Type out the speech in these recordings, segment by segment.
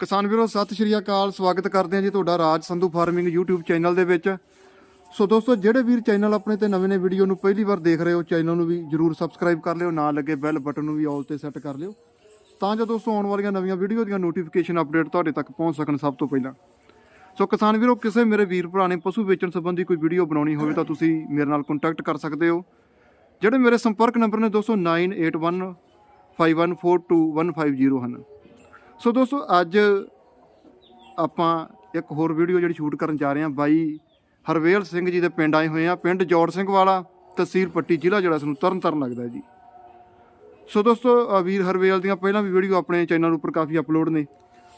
ਕਿਸਾਨ ਵੀਰੋ, ਸਤਿ ਸ਼੍ਰੀ ਅਕਾਲ, ਸਵਾਗਤ ਕਰਦੇ ਹਾਂ ਜੀ ਤੁਹਾਡਾ Raj Sandhu farming YouTube channel ਦੇ ਵਿੱਚ। ਸੋ ਦੋਸਤੋ, ਜਿਹੜੇ ਵੀਰ ਚੈਨਲ ਆਪਣੇ ਤੇ ਨਵੇਂ ਨੇ ਵੀਡੀਓ ਨੂੰ ਪਹਿਲੀ ਵਾਰ ਦੇਖ ਰਹੇ ਹੋ ਚੈਨਲ ਨੂੰ ਵੀ ਜਰੂਰ ਸਬਸਕ੍ਰਾਈਬ ਕਰ ਲਿਓ, ਨਾਲ ਲੱਗੇ ਬੈਲ ਬਟਨ ਨੂੰ ਵੀ ਆਲ ਤੇ ਸੈੱਟ ਕਰ ਲਿਓ। ਤਾਂ ਜੋ ਦੋਸਤੋ, ਆਉਣ ਵਾਲੀਆਂ ਨਵੀਆਂ ਵੀਡੀਓ ਦੀਆਂ ਨੋਟੀਫਿਕੇਸ਼ਨ ਅਪਡੇਟ ਤੁਹਾਡੇ ਤੱਕ ਪਹੁੰਚ ਸਕਣ ਸਭ ਤੋਂ ਪਹਿਲਾਂ। ਸੋ ਕਿਸਾਨ ਵੀਰੋ, ਕਿਸੇ ਮੇਰੇ ਵੀਰ ਭਰਾ ਨੇ ਪਸ਼ੂ ਵੇਚਣ ਸੰਬੰਧੀ ਕੋਈ ਵੀਡੀਓ ਬਣਾਉਣੀ ਹੋਵੇ ਤਾਂ ਤੁਸੀਂ ਮੇਰੇ ਨਾਲ ਕੰਟੈਕਟ ਕਰ ਸਕਦੇ ਹੋ। ਜਿਹੜੇ ਮੇਰੇ ਸੰਪਰਕ ਨੰਬਰ ਨੇ ਦੋਸਤੋ 9815514250 ਹਨ। ਸੋ ਦੋਸਤੋ, ਅੱਜ ਆਪਾਂ ਇੱਕ ਹੋਰ ਵੀਡੀਓ ਜਿਹੜੀ ਸ਼ੂਟ ਕਰਨ ਜਾ ਰਹੇ ਹਾਂ ਬਾਈ ਹਰਵੇਲ ਸਿੰਘ ਜੀ ਦੇ ਪਿੰਡ ਆਏ ਹੋਏ ਆ, ਪਿੰਡ ਜੋੜ ਸਿੰਘ ਵਾਲਾ, ਤਹਿਸੀਲ ਪੱਟੀ, ਜ਼ਿਲ੍ਹਾ ਜਿਹੜਾ ਸਾਨੂੰ ਤਰਨ ਤਾਰਨ ਲੱਗਦਾ ਜੀ। ਸੋ ਦੋਸਤੋ ਵੀਰ ਹਰਵੇਲ ਦੀਆਂ ਪਹਿਲਾਂ ਵੀ ਵੀਡੀਓ ਆਪਣੇ ਚੈਨਲ ਉੱਪਰ ਕਾਫੀ ਅਪਲੋਡ ਨੇ।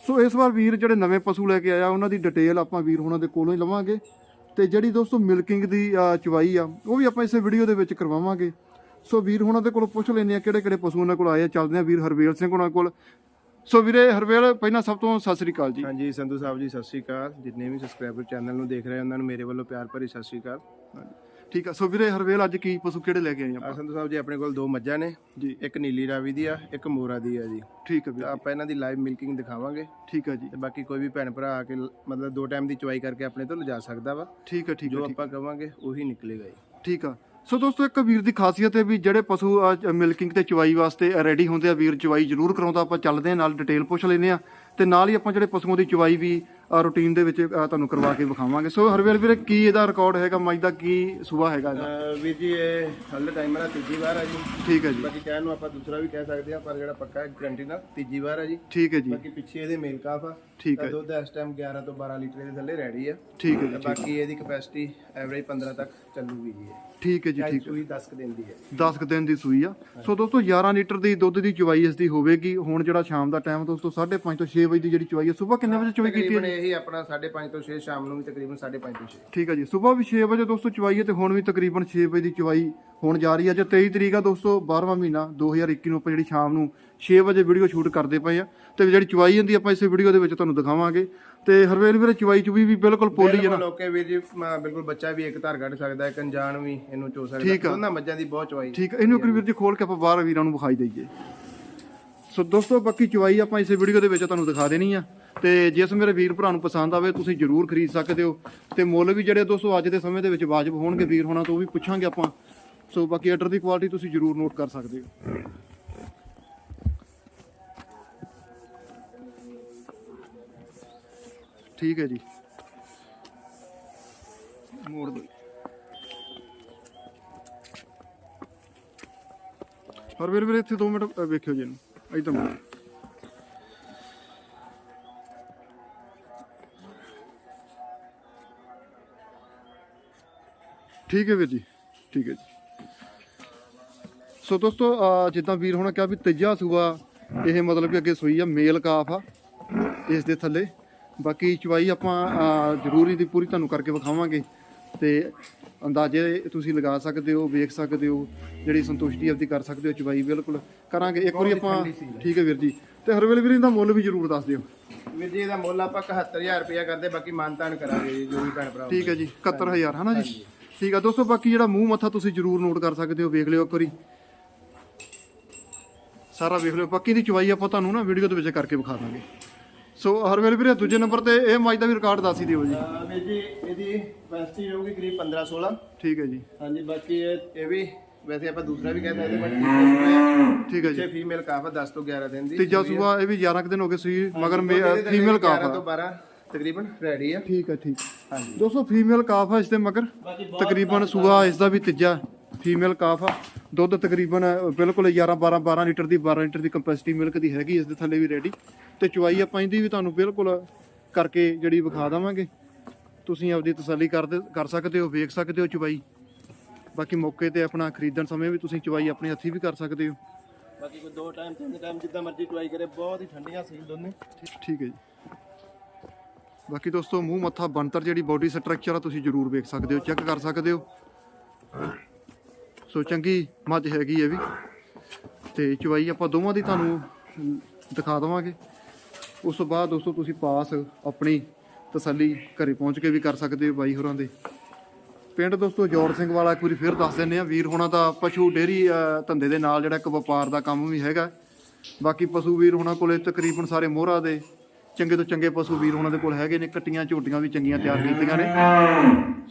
ਸੋ ਇਸ ਵਾਰ ਵੀਰ ਜਿਹੜੇ ਨਵੇਂ ਪਸ਼ੂ ਲੈ ਕੇ ਆਇਆ, ਉਹਨਾਂ ਦੀ ਡਿਟੇਲ ਆਪਾਂ ਵੀਰ ਹੁਣਾਂ ਦੇ ਕੋਲੋਂ ਹੀ ਲਵਾਂਗੇ। ਤੇ ਜਿਹੜੀ ਦੋਸਤੋ ਮਿਲਕਿੰਗ ਦੀ ਚਵਾਈ ਆ, ਉਹ ਵੀ ਆਪਾਂ ਇਸੇ ਵੀਡੀਓ ਦੇ ਵਿੱਚ ਕਰਵਾਵਾਂਗੇ। ਸੋ ਵੀਰ ਹੋਣਾ ਦੇ ਕੋਲੋਂ ਪੁੱਛ ਲੈਂਦੇ ਆ ਕਿਹੜੇ ਕਿਹੜੇ ਪਸ਼ੂ ਉਹਨਾਂ ਕੋਲ ਆਏ ਆ, ਚੱਲਦੇ ਆ ਵੀਰ ਹਰਵੇਲ ਸਿੰਘ ਉਹਨਾਂ ਕੋਲ। ਸੋ ਵੀਰੇ ਹਰਵੇਲ ਪਹਿਲਾਂ ਸਭ ਤੋਂ ਸਤਿ ਸ੍ਰੀ ਅਕਾਲ ਜੀ। ਹਾਂਜੀ ਸੰਧੂ ਸਾਹਿਬ ਜੀ ਸਤਿ ਸ਼੍ਰੀ ਅਕਾਲ। ਜਿੰਨੇ ਵੀ ਸਬਸਕ੍ਰਾਈਬਰ ਚੈਨਲ ਨੂੰ ਦੇਖ ਰਹੇ ਉਹਨਾਂ ਨੂੰ ਮੇਰੇ ਵੱਲੋਂ ਪਿਆਰ ਭਰੀ ਸਤਿ ਸ਼੍ਰੀ ਅਕਾਲ। ਠੀਕ ਆ ਸੋ ਵੀਰੇ ਹਰਵੇਲ ਅੱਜ ਕੀ ਪਸ਼ੂ ਕਿਹੜੇ ਲੈ ਕੇ ਆਏ ਆਪਾਂ? ਸੰਧੂ ਸਾਹਿਬ ਜੀ ਆਪਣੇ ਕੋਲ ਦੋ ਮੱਝਾਂ ਨੇ। ਜੀ। ਇੱਕ ਨੀਲੀ ਰਾਵੀ ਦੀ ਆ ਇੱਕ ਮੋਰਾ ਦੀ ਆ ਜੀ। ਠੀਕ ਆ ਵੀਰੇ। ਆਪਾਂ ਇਹਨਾਂ ਦੀ ਲਾਈਵ ਮਿਲਕਿੰਗ ਦਿਖਾਵਾਂਗੇ। ਠੀਕ ਆ ਜੀ। ਤੇ ਬਾਕੀ ਕੋਈ ਵੀ ਭੈਣ ਭਰਾ ਆ ਕੇ ਮਤਲਬ ਦੋ ਟਾਈਮ ਦੀ ਚੁਆਈ ਕਰਕੇ ਆਪਣੇ ਤੋਂ ਲਿਜਾ ਸਕਦਾ ਵਾ। ਠੀਕ ਆ ਠੀਕ ਜੋ ਆ। ਠੀਕ- ਆਪਾਂ ਕਵਾਂਗੇ ਉਹੀ ਨਿਕਲੇਗਾ ਜੀ। ਠੀਕ ਆ। ਸੋ ਦੋਸਤੋ ਇੱਕ ਵੀਰ ਦੀ ਖਾਸੀਅਤ ਹੈ ਵੀ ਜਿਹੜੇ ਪਸ਼ੂ ਮਿਲਕਿੰਗ ਤੇ ਚਵਾਈ ਵਾਸਤੇ ਰੈਡੀ ਹੁੰਦੇ ਆ ਵੀਰ ਚਵਾਈ ਜ਼ਰੂਰ ਕਰਾਉਂਦਾ ਆਪਾਂ ਚੱਲਦੇ ਆ ਨਾਲ ਡਿਟੇਲ ਪੁੱਛ ਲੈਂਦੇ ਆ ਤੇ ਨਾਲ ਹੀ ਆਪਾਂ ਜਿਹੜੇ ਪਸ਼ੂਆਂ ਦੀ ਚਵਾਈ ਵੀ ਰੂਟੀਨ ਦੇ ਵਿੱਚ ਤੁਹਾਨੂੰ ਕਰਵਾ ਕੇ ਵਿਖਾਵਾਂਗੇ। ਸੋ ਹਰਵੇਲ ਵੀਰੇ ਕੀ ਇਹਦਾ ਰਿਕਾਰਡ ਹੈਗਾ? ਮੱਝ ਦਾ ਕੀ ਸੂਆ ਹੈਗਾ ਇਹਦਾ? ਵੀਰ ਜੀ ਇਹ ਹਲ ਟਾਈਮ ਮੇਰਾ ਤੀਜੀ ਵਾਰ ਆ ਜੀ। ਠੀਕ ਹੈ ਜੀ। ਬਾਕੀ ਕਹਿਣ ਨੂੰ ਆਪਾਂ ਦੂਸਰਾ ਵੀ ਕਹਿ ਸਕਦੇ ਆ ਪਰ ਜਿਹੜਾ ਪੱਕਾ ਗਰੰਟੀ ਨਾਲ ਤੀਜੀ ਵਾਰ ਆ ਜੀ। ਠੀਕ ਹੈ ਜੀ। ਬਾਕੀ ਪਿੱਛੇ ਇਹਦੇ ਮੇਲ ਕਾਫ ਆ। ਠੀਕ ਹੈ ਦੁੱਧ ਇਸ ਟਾਈਮ 11 ਤੋਂ 12 ਲੀਟਰ ਦੇ ਥੱਲੇ ਰੈਡੀ ਆ। ਠੀਕ ਹੈ ਜੀ ਬਾਕੀ ਇਹਦੀ ਕਪੈਸਿਟੀ ਐਵਰੇਜ 15 ਤੱਕ ਚੱਲੂਗੀ ਜੀ ਠੀਕ ਹੈ ਜੀ ਠੀਕ ਹੈ। ਸੂਈ 10 ਕ ਦਿਨ ਦੀ ਹੈ 10 ਕੁ ਦਿਨ ਦੀ ਸੂਈ ਆ। ਸੋ ਦੋਸਤੋ 11 ਲੀਟਰ ਦੀ ਦੁੱਧ ਦੀ ਚਵਾਈ ਇਸ ਦੀ ਹੋਵੇਗੀ। ਹੁਣ ਜਿਹੜਾ ਸ਼ਾਮ ਦਾ ਟਾਈਮ ਦੋਸਤੋ 5:30 ਤੋਂ 6 ਵਜੇ ਦੀ ਜਿਹੜੀ ਚਵਾਈ ਹੈ ਸਵੇਰ ਕਿੰਨੇ ਵਜੇ ਚਵਾਈ ਕੀਤੀ ਹੈ? ਤਕਰੀਬਨ ਇਹੀ ਆਪਣਾ 5:30 ਤੋਂ 6 ਸ਼ਾਮ ਨੂੰ ਵੀ ਤਕਰੀਬਨ 5:30 ਤੋਂ 6 ਠੀਕ ਹੈ ਜੀ ਸਵੇਰ ਵੀ 6 ਵਜੇ ਦੋਸਤੋ ਚਵਾਈ ਹੈ ਤੇ ਹੁਣ ਵੀ ਤਕਰੀਬਨ 6 ਵਜੇ ਦੀ ਚਵਾਈ ਹੋਣ ਜਾ ਰਹੀ ਹੈ ਅੱਜ 23 ਤਰੀਕ ਆ ਦੋਸਤੋ 12ਵਾਂ ਮਹੀਨਾ 2021 ਨੂੰ ਆਪਾਂ ਜਿਹੜੀ ਸ਼ਾਮ ਨੂੰ 6 ਵਜੇ ਵੀਡੀਓ ਸ਼ੂਟ ਕਰਦੇ ਪਏ ਆ। ਤੇ ਜਿਹੜੀ ਚਵਾਈ ਹੁੰਦੀ ਆਪਾਂ ਇਸੇ ਵੀਡੀਓ ਦੇ ਵਿੱਚ ਤੁਹਾਨੂੰ ਦਿਖਾਵਾਂਗੇ। ਤੇ ਹਰਵੇਲ ਵੀਰੇ ਚਵਾਈ ਚ ਵੀ ਬਿਲਕੁਲ ਪੋਲੀ ਹੈ ਨਾ। ਓਕੇ ਵੀਰ ਜੀ ਮ- ਬਿਲਕੁਲ ਬੱਚਾ ਵੀ ਇੱਕ ਧਾਰ ਕੱਢ ਸਕਦਾ ਹੈ ਕੰਜਾਨ ਵੀ ਇਹਨੂੰ ਚੋ ਸਕਦਾ। ਦੋਨਾਂ ਮੱਝਾਂ ਦੀ ਬਹੁਤ ਚਵਾਈ ਠੀਕ ਹੈ ਇਹਨੂੰ ਇੱਕ ਵੀਰ ਜੀ ਖੋਲ ਕੇ ਆਪਾਂ ਬਾਹਰ ਵੀਰਾਂ ਨੂੰ ਵਿਖਾਈ ਦਈਏ। ਸੋ ਦੋਸਤੋ ਬਾਕੀ ਚਵਾਈ ਆਪਾਂ ਇਸੇ ਵੀਡੀਓ ਦੇ ਵਿੱਚ ਤੁਹਾਨੂੰ ਦਿਖਾ ਦੇਣੀ ਆ। ਤੇ ਜਿਸ ਮੇਰੇ ਵੀਰ ਭਰਾ ਨੂੰ ਪਸੰਦ ਆਵੇ ਤੁਸੀਂ ਜਰੂਰ ਖਰੀਦ ਸਕਦੇ ਹੋ। ਤੇ ਮੁੱਲ ਵੀ ਜਿਹੜੇ ਦੋਸਤੋ ਅੱਜ ਦੇ ਸਮੇਂ ਦੇ ਵਿੱਚ ਵਾਜਬ ਹੋਣਗੇ ਵੀਰ ਹੋਣਾ ਤੋਂ ਉਹ ਵੀ ਪੁੱਛਾਂਗੇ ਆਪਾਂ। ਸੋ ਬਾਕੀ ਆਰਡਰ ਦੀ ਕੁਆਲਿਟੀ ਤੁਸੀਂ ਜਰੂਰ ਨੋਟ ਕਰ ਸਕਦੇ ਹੋ। ਠੀਕ ਹੈ ਜੀ। ਮੋੜ ਦੋ ਪਰ ਵੀਰ ਵੀਰ ਇੱਥੇ 2 ਮਿੰਟ ਵੇਖਿਓ ਜੀ ਇਹਨੂੰ। ਇਦਾਂ ਮੁੜ ਠੀਕ ਹੈ ਵੀਰ ਜੀ ਠੀਕ ਹੈ ਜੀ। ਸੋ ਦੋਸਤੋ ਜਿੱਦਾਂ ਵੀਰ ਹੋਣਾ ਕਿਹਾ ਵੀ ਤੀਜਾ ਸੂਆ ਇਹ ਮਤਲਬ ਕਿ ਅੱਗੇ ਸੂਈ ਆ ਮੇਲ ਕਾਫ ਆ ਇਸ ਦੇ ਥੱਲੇ। ਬਾਕੀ ਚਵਾਈ ਆਪਾਂ ਜ਼ਰੂਰ ਇਹਦੀ ਪੂਰੀ ਤੁਹਾਨੂੰ ਕਰਕੇ ਵਿਖਾਵਾਂਗੇ ਤੇ ਅੰਦਾਜ਼ੇ ਤੁਸੀਂ ਲਗਾ ਸਕਦੇ ਹੋ ਵੇਖ ਸਕਦੇ ਹੋ ਜਿਹੜੀ ਸੰਤੁਸ਼ਟੀ ਆਪਦੀ ਕਰ ਸਕਦੇ ਹੋ ਚਵਾਈ ਬਿਲਕੁਲ ਕਰਾਂਗੇ। ਇੱਕ ਵਾਰੀ ਆਪਾਂ ਠੀਕ ਹੈ ਵੀਰ ਜੀ। ਤੇ ਹਰਵੇਲ ਵੀਰ ਇਹਦਾ ਮੁੱਲ ਵੀ ਜ਼ਰੂਰ ਦੱਸ ਦਿਓ। ਵੀਰ ਜੀ ਇਹਦਾ ਮੁੱਲ ਆਪਾਂ 71000 ਰੁਪਇਆ ਕਰਦੇ ਬਾਕੀ ਮਾਨਤਾਨ ਕਰਾਂਗੇ ਜੀ ਜੋ ਵੀ ਭੈਣ ਭਰਾ ਠੀਕ ਹੈ ਜੀ 71000 ਹਨਾ ਜੀ? ਠੀਕ ਆ ਦੋਸਤੋ ਬਾਕੀ ਜਿਹੜਾ ਮੂੰਹ ਮੱਥਾ ਤੁਸੀਂ ਜ਼ਰੂਰ ਨੋਟ ਕਰ ਸਕਦੇ ਹੋ ਵੇਖ ਲਿਓ ਇੱਕ ਵਾਰੀ। ਸਾਰਾ ਵੇਖ ਲਿਓ। ਬਾਕੀ ਦੀ ਚਵਾਈ ਆਪਾਂ ਤੁਹਾਨੂੰ ਨਾ ਵੀਡੀਓ ਦੇ ਵਿੱਚ ਕਰਕੇ ਵਿਖਾ ਦਾਂਗੇ। ਸੋ ਹਰਵੇਲ ਵੀਰੇ ਦੂਜੇ ਨੰਬਰ ਤੇ ਇਹ ਮਾਈ ਦਾ ਵੀ ਰਿਕਾਰਡ ਦੱਸ ਹੀ ਦਿਓ ਜੀ। ਅਹ ਵੀਰ ਜੀ ਇਹਦੀ ਕਪੈਸਿਟੀ ਰਹੂਗੀ ਕਰੀਬ 15 16 ਠੀਕ ਹੈ ਜੀ। ਹਾਂਜੀ ਬਾਕੀ ਇਹ ਇਹ ਵੀ ਵੈਸੇ ਆਪਾਂ ਦੂਸਰਾ ਵੀ ਕਹਿੰਦੇ ਇਹਦੇ ਬਟ ਠੀਕ ਹੈ ਜੀ। ਫੀਮੇਲ ਕਾਫ 10 ਤੋਂ 11 ਦਿਨ ਦੀ। ਤੀਜਾ ਸੂਆ ਇਹ ਵੀ 11 ਕੁ ਦਿਨ ਹੋ ਗਏ ਸੀ ਮਗਰ ਫੀਮੇਲ ਕਾਫ 11 ਆ। ਤੋਂ 12 ਤਕਰੀਬਨ ਰੈਡੀ ਆ। ਠੀਕ ਹੈ ਠੀਕ। ਹਾਂਜੀ। ਦੋਸਤੋ ਫੀਮੇਲ ਕਾਫ ਆ ਇਸ ਦੇ ਮਗਰ। ਤਕਰੀਬਨ ਸੂਆ ਇਸ ਦਾ ਵੀ ਤੀਜਾ ਫੀਮੇਲ ਕਾਫ ਆ। ਦੁੱਧ ਤਕਰੀਬਨ ਬਿਲਕੁਲ 11 12 12 ਲੀਟਰ ਦੀ 12 ਲੀਟਰ ਦੀ ਕੰਪੈਸਿਟੀ ਮਿਲਕ ਦੀ ਹੈਗੀ ਇਸ ਦੇ ਥੱਲੇ ਵੀ ਰੈਡੀ ਤੇ ਚੁਆਈ ਆਪਾਂ ਇਹਦੀ ਵੀ ਤੁਹਾਨੂੰ ਬਿਲਕੁਲ ਕਰਕੇ ਜਿਹੜੀ ਵਿਖਾ ਦਵਾਂਗੇ। ਤੁਸੀਂ ਆਪਦੀ ਤਸੱਲੀ ਕਰ ਦੇ- ਕਰ ਸਕਦੇ ਹੋ ਵੇਖ ਸਕਦੇ ਹੋ ਚੁਆਈ। ਬਾਕੀ ਮੌਕੇ ਤੇ ਆਪਣਾ ਖਰੀਦਣ ਸਮੇਂ ਵੀ ਤੁਸੀਂ ਚੁਆਈ ਆਪਣੇ ਹੱਥੀ ਵੀ ਕਰ ਸਕਦੇ ਹੋ। ਬਾਕੀ ਕੋਈ ਦੋ ਟਾਈਮ ਤਿੰਨ ਟਾਈਮ ਜਿੱਦਾਂ ਮਰਜ਼ੀ ਟਰਾਈ ਕਰੇ ਬਹੁਤ ਹੀ ਠੰਡੀਆਂ ਸੀ ਦੋਨੇ। ਠੀਕ- ਠੀਕ ਹੈ ਜੀ। ਬਾਕੀ ਦੋਸਤੋ ਮੂੰਹ ਮੱਥਾ ਬਣਤਰ ਜਿਹੜੀ ਬਾਡੀ ਸਟਰਕਚਰ ਆ ਤੁਸੀਂ ਜਰੂਰ ਵੇਖ ਸਕਦੇ ਹੋ ਚੈੱਕ ਕਰ ਸਕਦੇ ਹੋ। ਸੋ ਚੰਗੀ ਮੱਝ ਹੈਗੀ ਇਹ ਵੀ। ਤੇ ਚਵਾਈ ਆਪਾਂ ਦੋਵਾਂ ਦੀ ਤੁਹਾਨੂੰ ਦਿਖਾ ਦਵਾਂਗੇ। ਉਸ ਤੋਂ ਬਾਅਦ ਦੋਸਤੋ ਤੁਸੀਂ ਪਾਸ ਆਪਣੀ ਤਸੱਲੀ ਘਰੇ ਪਹੁੰਚ ਕੇ ਵੀ ਕਰ ਸਕਦੇ ਹੋ ਬਾਈ ਹੋਰਾਂ ਦੇ। ਪਿੰਡ ਦੋਸਤੋ ਜੋੜ ਸਿੰਘ ਵਾਲਾ ਇੱਕ ਵਾਰੀ ਫਿਰ ਦੱਸ ਦਿੰਦੇ ਆ ਵੀਰ ਹੋਣਾ ਦਾ ਪਸ਼ੂ ਡੇਰੀ ਧੰਦੇ ਦੇ ਨਾਲ ਜਿਹੜਾ ਇੱਕ ਵਪਾਰ ਦਾ ਕੰਮ ਵੀ ਹੈਗਾ। ਬਾਕੀ ਪਸ਼ੂ ਵੀਰ ਹੋਣਾ ਕੋਲੇ ਤਕਰੀਬਨ ਸਾਰੇ ਮੋਹਰਾ ਦੇ ਚੰਗੇ ਤੋਂ ਚੰਗੇ ਪਸ਼ੂ ਵੀਰ ਉਹਨਾਂ ਦੇ ਕੋਲ ਹੈਗੇ ਨੇ ਕੱਟੀਆਂ ਝੋਟੀਆਂ ਵੀ ਚੰਗੀਆਂ ਤਿਆਰ ਕੀਤੀਆਂ ਨੇ।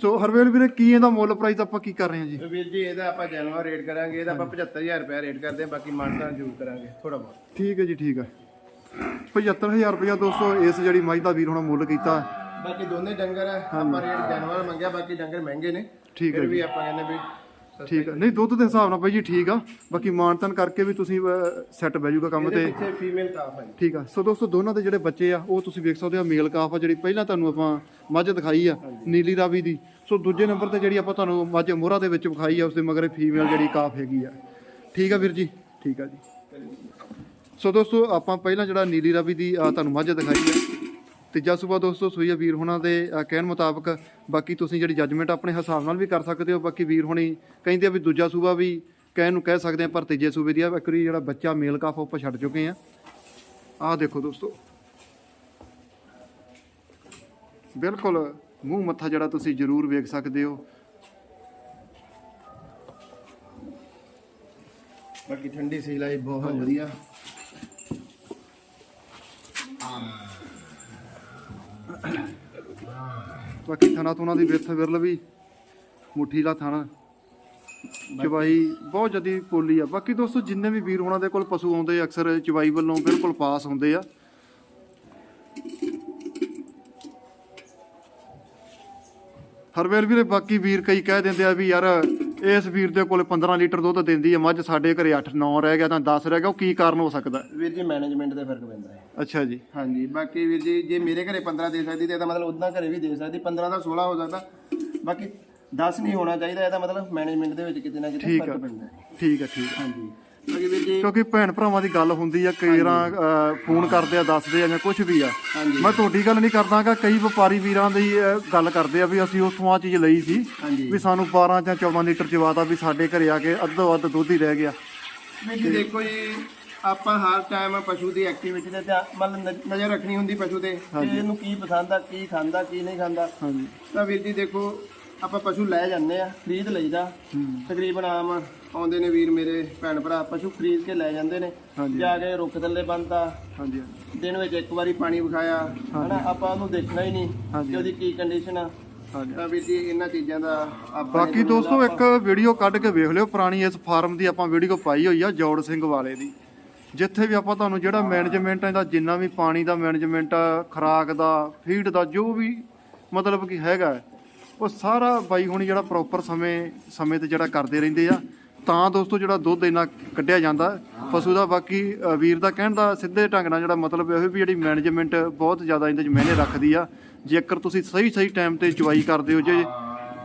ਸੋ ਹਰਵੇਲ ਵੀਰੇ ਕੀ ਇਹਦਾ ਮੁੱਲ ਪ੍ਰਾਈਸ ਆਪਾਂ ਕੀ ਕਰ ਰਹੇ ਹਾਂ ਜੀ? ਵੀਰ ਜੀ ਇਹਦਾ ਆਪਾਂ ਜਨਵਾ ਰੇਟ ਕਰਾਂਗੇ ਇਹਦਾ ਆਪਾਂ 75000 ਰੁਪਏ ਰੇਟ ਕਰਦੇ ਹਾਂ ਬਾਕੀ ਮਾਨਤਾ ਜ਼ਰੂਰ ਕਰਾਂਗੇ ਥੋੜਾ ਬਹੁਤ। ਠੀਕ ਹੈ ਜੀ ਠੀਕ ਹੈ। 75000 ਰੁਪਇਆ ਦੋਸਤੋ ਇਸ ਜਿਹੜੀ ਮੱਝ ਦਾ ਵੀਰ ਹੁਣ ਮੁੱਲ ਕੀਤਾ। ਬਾਕੀ ਦੋਨੇ ਡੰਗਰ ਆ, ਆਪਾਂ ਰੇਟ ਜਨਵਾ ਮੰਗਿਆ ਬਾਕੀ ਡੰਗਰ ਮਹਿੰਗੇ ਨੇ। ਠੀਕ ਹੈ ਫਿਰ ਵੀ ਆਪਾਂ ਕਹਿੰਦੇ ਵੀ ਠੀਕ ਹੈ। ਨਹੀਂ ਦੁੱਧ ਦੇ ਹਿਸਾਬ ਨਾਲ ਬਾਈ ਜੀ ਠੀਕ ਆ। ਬਾਕੀ ਮਾਨਤਨ ਕਰਕੇ ਵੀ ਤੁਸੀਂ ਸੈੱਟ ਬਹਿ ਜਾਊਗਾ ਕੰਮ ਤੇ। ਪਿੱਛੇ ਫੀਮੇਲ ਕਾਫ ਹੈ। ਠੀਕ ਆ। ਸੋ ਦੋਸਤੋ ਦੋਨਾਂ ਦੇ ਜਿਹੜੇ ਬੱਚੇ ਆ ਉਹ ਤੁਸੀਂ ਵੇਖ ਸਕਦੇ ਹੋ ਮੇਲ ਕਾਫ ਆ ਜਿਹੜੀ ਪਹਿਲਾਂ ਤੁਹਾਨੂੰ ਆਪਾਂ ਮੱਝ ਦਿਖਾਈ ਆ ਨੀਲੀ ਰਾਵੀ ਦੀ। ਸੋ ਦੂਜੇ ਨੰਬਰ ਤੇ ਜਿਹੜੀ ਆਪਾਂ ਤੁਹਾਨੂੰ ਮੱਝ ਮੋਹਰਾ ਦੇ ਵਿੱਚ ਵਿਖਾਈ ਆ ਉਸ ਦੇ ਮਗਰ ਫੀਮੇਲ ਜਿਹੜੀ ਕਾਫ ਹੈਗੀ ਆ। ਠੀਕ ਆ ਵੀਰ ਜੀ? ਠੀਕ ਆ ਜੀ। ਸੋ ਦੋਸਤੋ ਆਪਾਂ ਪਹਿਲਾਂ ਜਿਹੜਾ ਨੀਲੀ ਰਾਵੀ ਦੀ ਤੁਹਾਨੂੰ ਮੱਝ ਦਿਖਾਈ ਆ ਤੀਜਾ ਸੂਬਾ ਦੋਸਤੋ ਸੂਈ ਵੀਰ ਹੋਣਾ ਦੇ ਕਹਿਣ ਮੁਤਾਬਕ ਬਾਕੀ ਤੁਸੀਂ ਜਿਹੜੀ ਜੱਜਮੈਂਟ ਆਪਣੇ ਹਿਸਾਬ ਨਾਲ ਵੀ ਕਰ ਸਕਦੇ ਹੋ। ਬਾਕੀ ਵੀਰ ਹੋਣੀ ਕਹਿੰਦੇ ਆ ਵੀ ਦੂਜਾ ਸੂਬਾ ਵੀ ਕਹਿਣ ਨੂੰ ਕਹਿ ਸਕਦੇ ਆ ਪਰ ਤੀਜੇ ਸੂਬੇ ਦੀ ਵਾਰੀ ਜਿਹੜਾ ਬੱਚਾ ਮੇਲ ਕਾਫ ਆਪਾਂ ਛੱਡ ਚੁੱਕੇ ਆ। ਆਹ ਦੇਖੋ ਦੋਸਤੋ। ਬਿਲਕੁਲ ਮੂੰਹ ਮੱਥਾ ਜਿਹੜਾ ਤੁਸੀਂ ਜ਼ਰੂਰ ਵੇਖ ਸਕਦੇ ਹੋ। ਬਾਕੀ ਠੰਡੀ ਸੀਲਾਈ ਬਹੁਤ ਵਧੀਆ। ਬਾਕੀ ਥਣਾ ਤੁਣਾ ਦੀ ਵਿੱਥ ਵਿਰਲ ਵੀ ਮੁੱਠੀ ਲਾ ਥਾਣਾ ਚਵਾਈ ਬਹੁਤ ਜਦੀ ਪੋਲੀ ਆ। ਬਾਕੀ ਦੋਸਤੋ ਜਿੰਨੇ ਵੀ ਵੀਰ ਉਹਨਾਂ ਦੇ ਕੋਲ ਪਸ਼ੂ ਆਉਂਦੇ ਅਕਸਰ ਚਵਾਈ ਵੱਲੋਂ ਬਿਲਕੁਲ ਪਾਸ ਹੁੰਦੇ ਆ। ਹਰਵੇਲ ਵੀਰੇ ਬਾਕੀ ਵੀਰ ਕਈ ਕਹਿ ਦਿੰਦੇ ਆ ਵੀ ਯਾਰ ਇਸ ਵੀਰ ਦੇ ਕੋਲ 15 ਲੀਟਰ ਦੁੱਧ ਦਿੰਦੀ ਆ ਮੱਝ ਸਾਡੇ ਘਰੇ 8 9 ਰਹਿ ਗਿਆ ਤਾਂ 10 ਰਹਿ ਗਿਆ ਉਹ ਕੀ ਕਾਰਨ ਹੋ ਸਕਦਾ? ਹੈ? ਵੀਰ ਜੀ ਮੈਨੇਜਮੈਂਟ ਦੇ ਫ਼ਰਕ ਪੈਂਦਾ ਹੈ। ਅੱਛਾ ਜੀ। ਹਾਂਜੀ ਬਾਕੀ ਵੀਰ ਜੀ ਜੇ ਮੇਰੇ ਘਰੇ 15 ਦੇ ਸਕਦੀ ਤੇ ਇਹਦਾ ਮਤਲਬ ਉਦਾਂ ਘਰੇ ਵੀ ਦੇ ਸਕਦੀ 15 ਦਾ 16 ਹੋ ਸਕਦਾ। ਬਾਕੀ 10 ਨਹੀਂ ਹੋਣਾ ਚਾਹੀਦਾ ਇਹਦਾ ਮਤਲਬ ਮੈਨੇਜਮੈਂਟ ਦੇ ਵਿੱਚ ਕਿਤੇ ਨਾ ਕਿਤੇ ਠੀਕ ਆ। ਫ਼ਰਕ ਪੈਂਦਾ ਹੈ। ਠੀਕ ਹੈ ਠੀਕ ਹੈ ਹਾਂਜੀ। ਬਾਕੀ ਵੀਰ ਜੀ ਕਿਉਂਕਿ ਭੈਣ ਭਰਾਵਾਂ ਦੀ ਗੱਲ ਹੁੰਦੀ ਆ ਕਈ ਵਾਰਾਂ ਫੋਨ ਕਰਦੇ ਆ ਦੱਸਦੇ ਆ ਜਾਂ ਕੁਝ ਵੀ ਆ। ਮੈਂ ਤੁਹਾਡੀ ਗੱਲ ਨਹੀਂ ਕਰਦਾਗਾ ਕਈ ਵਪਾਰੀ ਵੀਰਾਂ ਦੀ ਅ, ਗੱਲ ਕਰਦੇ ਆ ਵੀ ਅਸੀਂ ਉੱਥੋਂ ਆ ਚੀਜ਼ ਲਈ ਸੀ ਹਾਂਜੀ। ਵੀ ਸਾਨੂੰ 12 ਜਾਂ 14 ਲੀਟਰ ਚਵਾਤਾ ਵੀ ਸਾਡੇ ਘਰੇ ਆ ਕੇ ਅੱਧੋ ਅੱਧ ਦੁੱਧ ਹੀ ਰਹਿ ਗਿਆ। ਵੀਰ ਜੀ ਦੇਖੋ ਜੀ ਆਪਾਂ ਹਰ ਟਾਈਮ ਪਸ਼ੂ ਦੀ ਐਕਟੀਵਿਟੀ ਤੇ ਧਿਆਨ ਮਤਲਬ ਨਜ਼- ਨਜ਼ਰ ਰੱਖਣੀ ਹੁੰਦੀ ਪਸ਼ੂ ਤੇ ਕਿ ਇਹਨੂੰ ਕੀ ਪਸੰਦ ਆ ਕੀ ਖਾਂਦਾ ਕੀ ਨਹੀਂ ਖਾਂਦਾ। ਹਾਂਜੀ। ਤਾਂ ਵੀਰ ਜੀ ਦੇਖੋ ਆਪਾਂ ਪਸ਼ੂ ਲੈ ਜਾਂਦੇ ਆ ਖਰੀਦ ਲਈਦਾ। ਤਕਰੀਬਨ ਆਮ ਆਉਂਦੇ ਨੇ ਵੀਰ ਮੇਰੇ ਭੈਣ ਭਰਾ ਪਸ਼ੂ ਖਰੀਦ ਕੇ ਲੈ ਜਾਂਦੇ ਨੇ। ਜਾ ਕੇ ਰੁੱਖ ਥੱਲੇ ਬੰਨਤਾ। ਹਾਂਜੀ ਦਿਨ ਵਿੱਚ ਇੱਕ ਵਾਰੀ ਪਾਣੀ ਵਿਖਾਇਆ। ਹਨਾ ਆਪਾਂ ਉਹਨੂੰ ਦੇਖਣਾ ਹੀ ਨਹੀਂ। ਕਿ ਉਹਦੀ ਕੀ ਕੰਡੀਸ਼ਨ ਆ। ਤਾਂ ਵੀਰ ਜੀ ਇਹਨਾਂ ਚੀਜ਼ਾਂ ਦਾ ਬਾਕੀ ਦੋਸਤੋ ਇੱਕ ਵੀਡੀਓ ਕੱਢ ਕੇ ਵੇਖ ਲਿਓ ਪੁਰਾਣੀ ਇਸ ਫਾਰਮ ਦੀ ਆਪਾਂ ਵੀਡੀਓ ਪਾਈ ਹੋਈ ਆ ਜੋੜ ਸਿੰਘ ਵਾਲੇ ਦੀ। ਜਿੱਥੇ ਵੀ ਆਪਾਂ ਤੁਹਾਨੂੰ ਜਿਹੜਾ ਮੈਨੇਜਮੈਂਟ ਇਹਦਾ ਜਿੰਨਾ ਵੀ ਪਾਣੀ ਦਾ ਮੈਨੇਜਮੈਂਟ ਖਰਾਕ ਦਾ ਫੀਡ ਦਾ ਜੋ ਵੀ ਮਤਲਬ ਕਿ ਹੈਗਾ ਉਹ ਸਾਰਾ ਬਾਈ ਹੁਣੀ ਜਿਹੜਾ ਪ੍ਰੋਪਰ ਸਮੇਂ ਸਮੇਂ ਤੇ ਜਿਹੜਾ ਕਰਦੇ ਰਹਿੰਦੇ ਆ ਤਾਂ ਦੋਸਤੋ ਜਿਹੜਾ ਦੁੱਧ ਇੰਨਾ ਕੱਢਿਆ ਜਾਂਦਾ। ਪਸ਼ੂ ਦਾ ਬਾਕੀ ਵੀਰ ਦਾ ਕਹਿਣ ਦਾ ਸਿੱਧੇ ਢੰਗ ਨਾਲ ਜਿਹੜਾ ਮਤਲਬ ਇਹ ਵੀ ਜਿਹੜੀ ਮੈਨੇਜਮੈਂਟ ਬਹੁਤ ਜ਼ਿਆਦਾ ਇਹਦੇ 'ਚ ਮਾਇਨੇ ਰੱਖਦੀ ਆ ਜੇਕਰ ਤੁਸੀਂ ਸਹੀ ਸਹੀ ਟਾਈਮ ਤੇ ਚੁਆਈ ਕਰਦੇ ਹੋ ਜੇ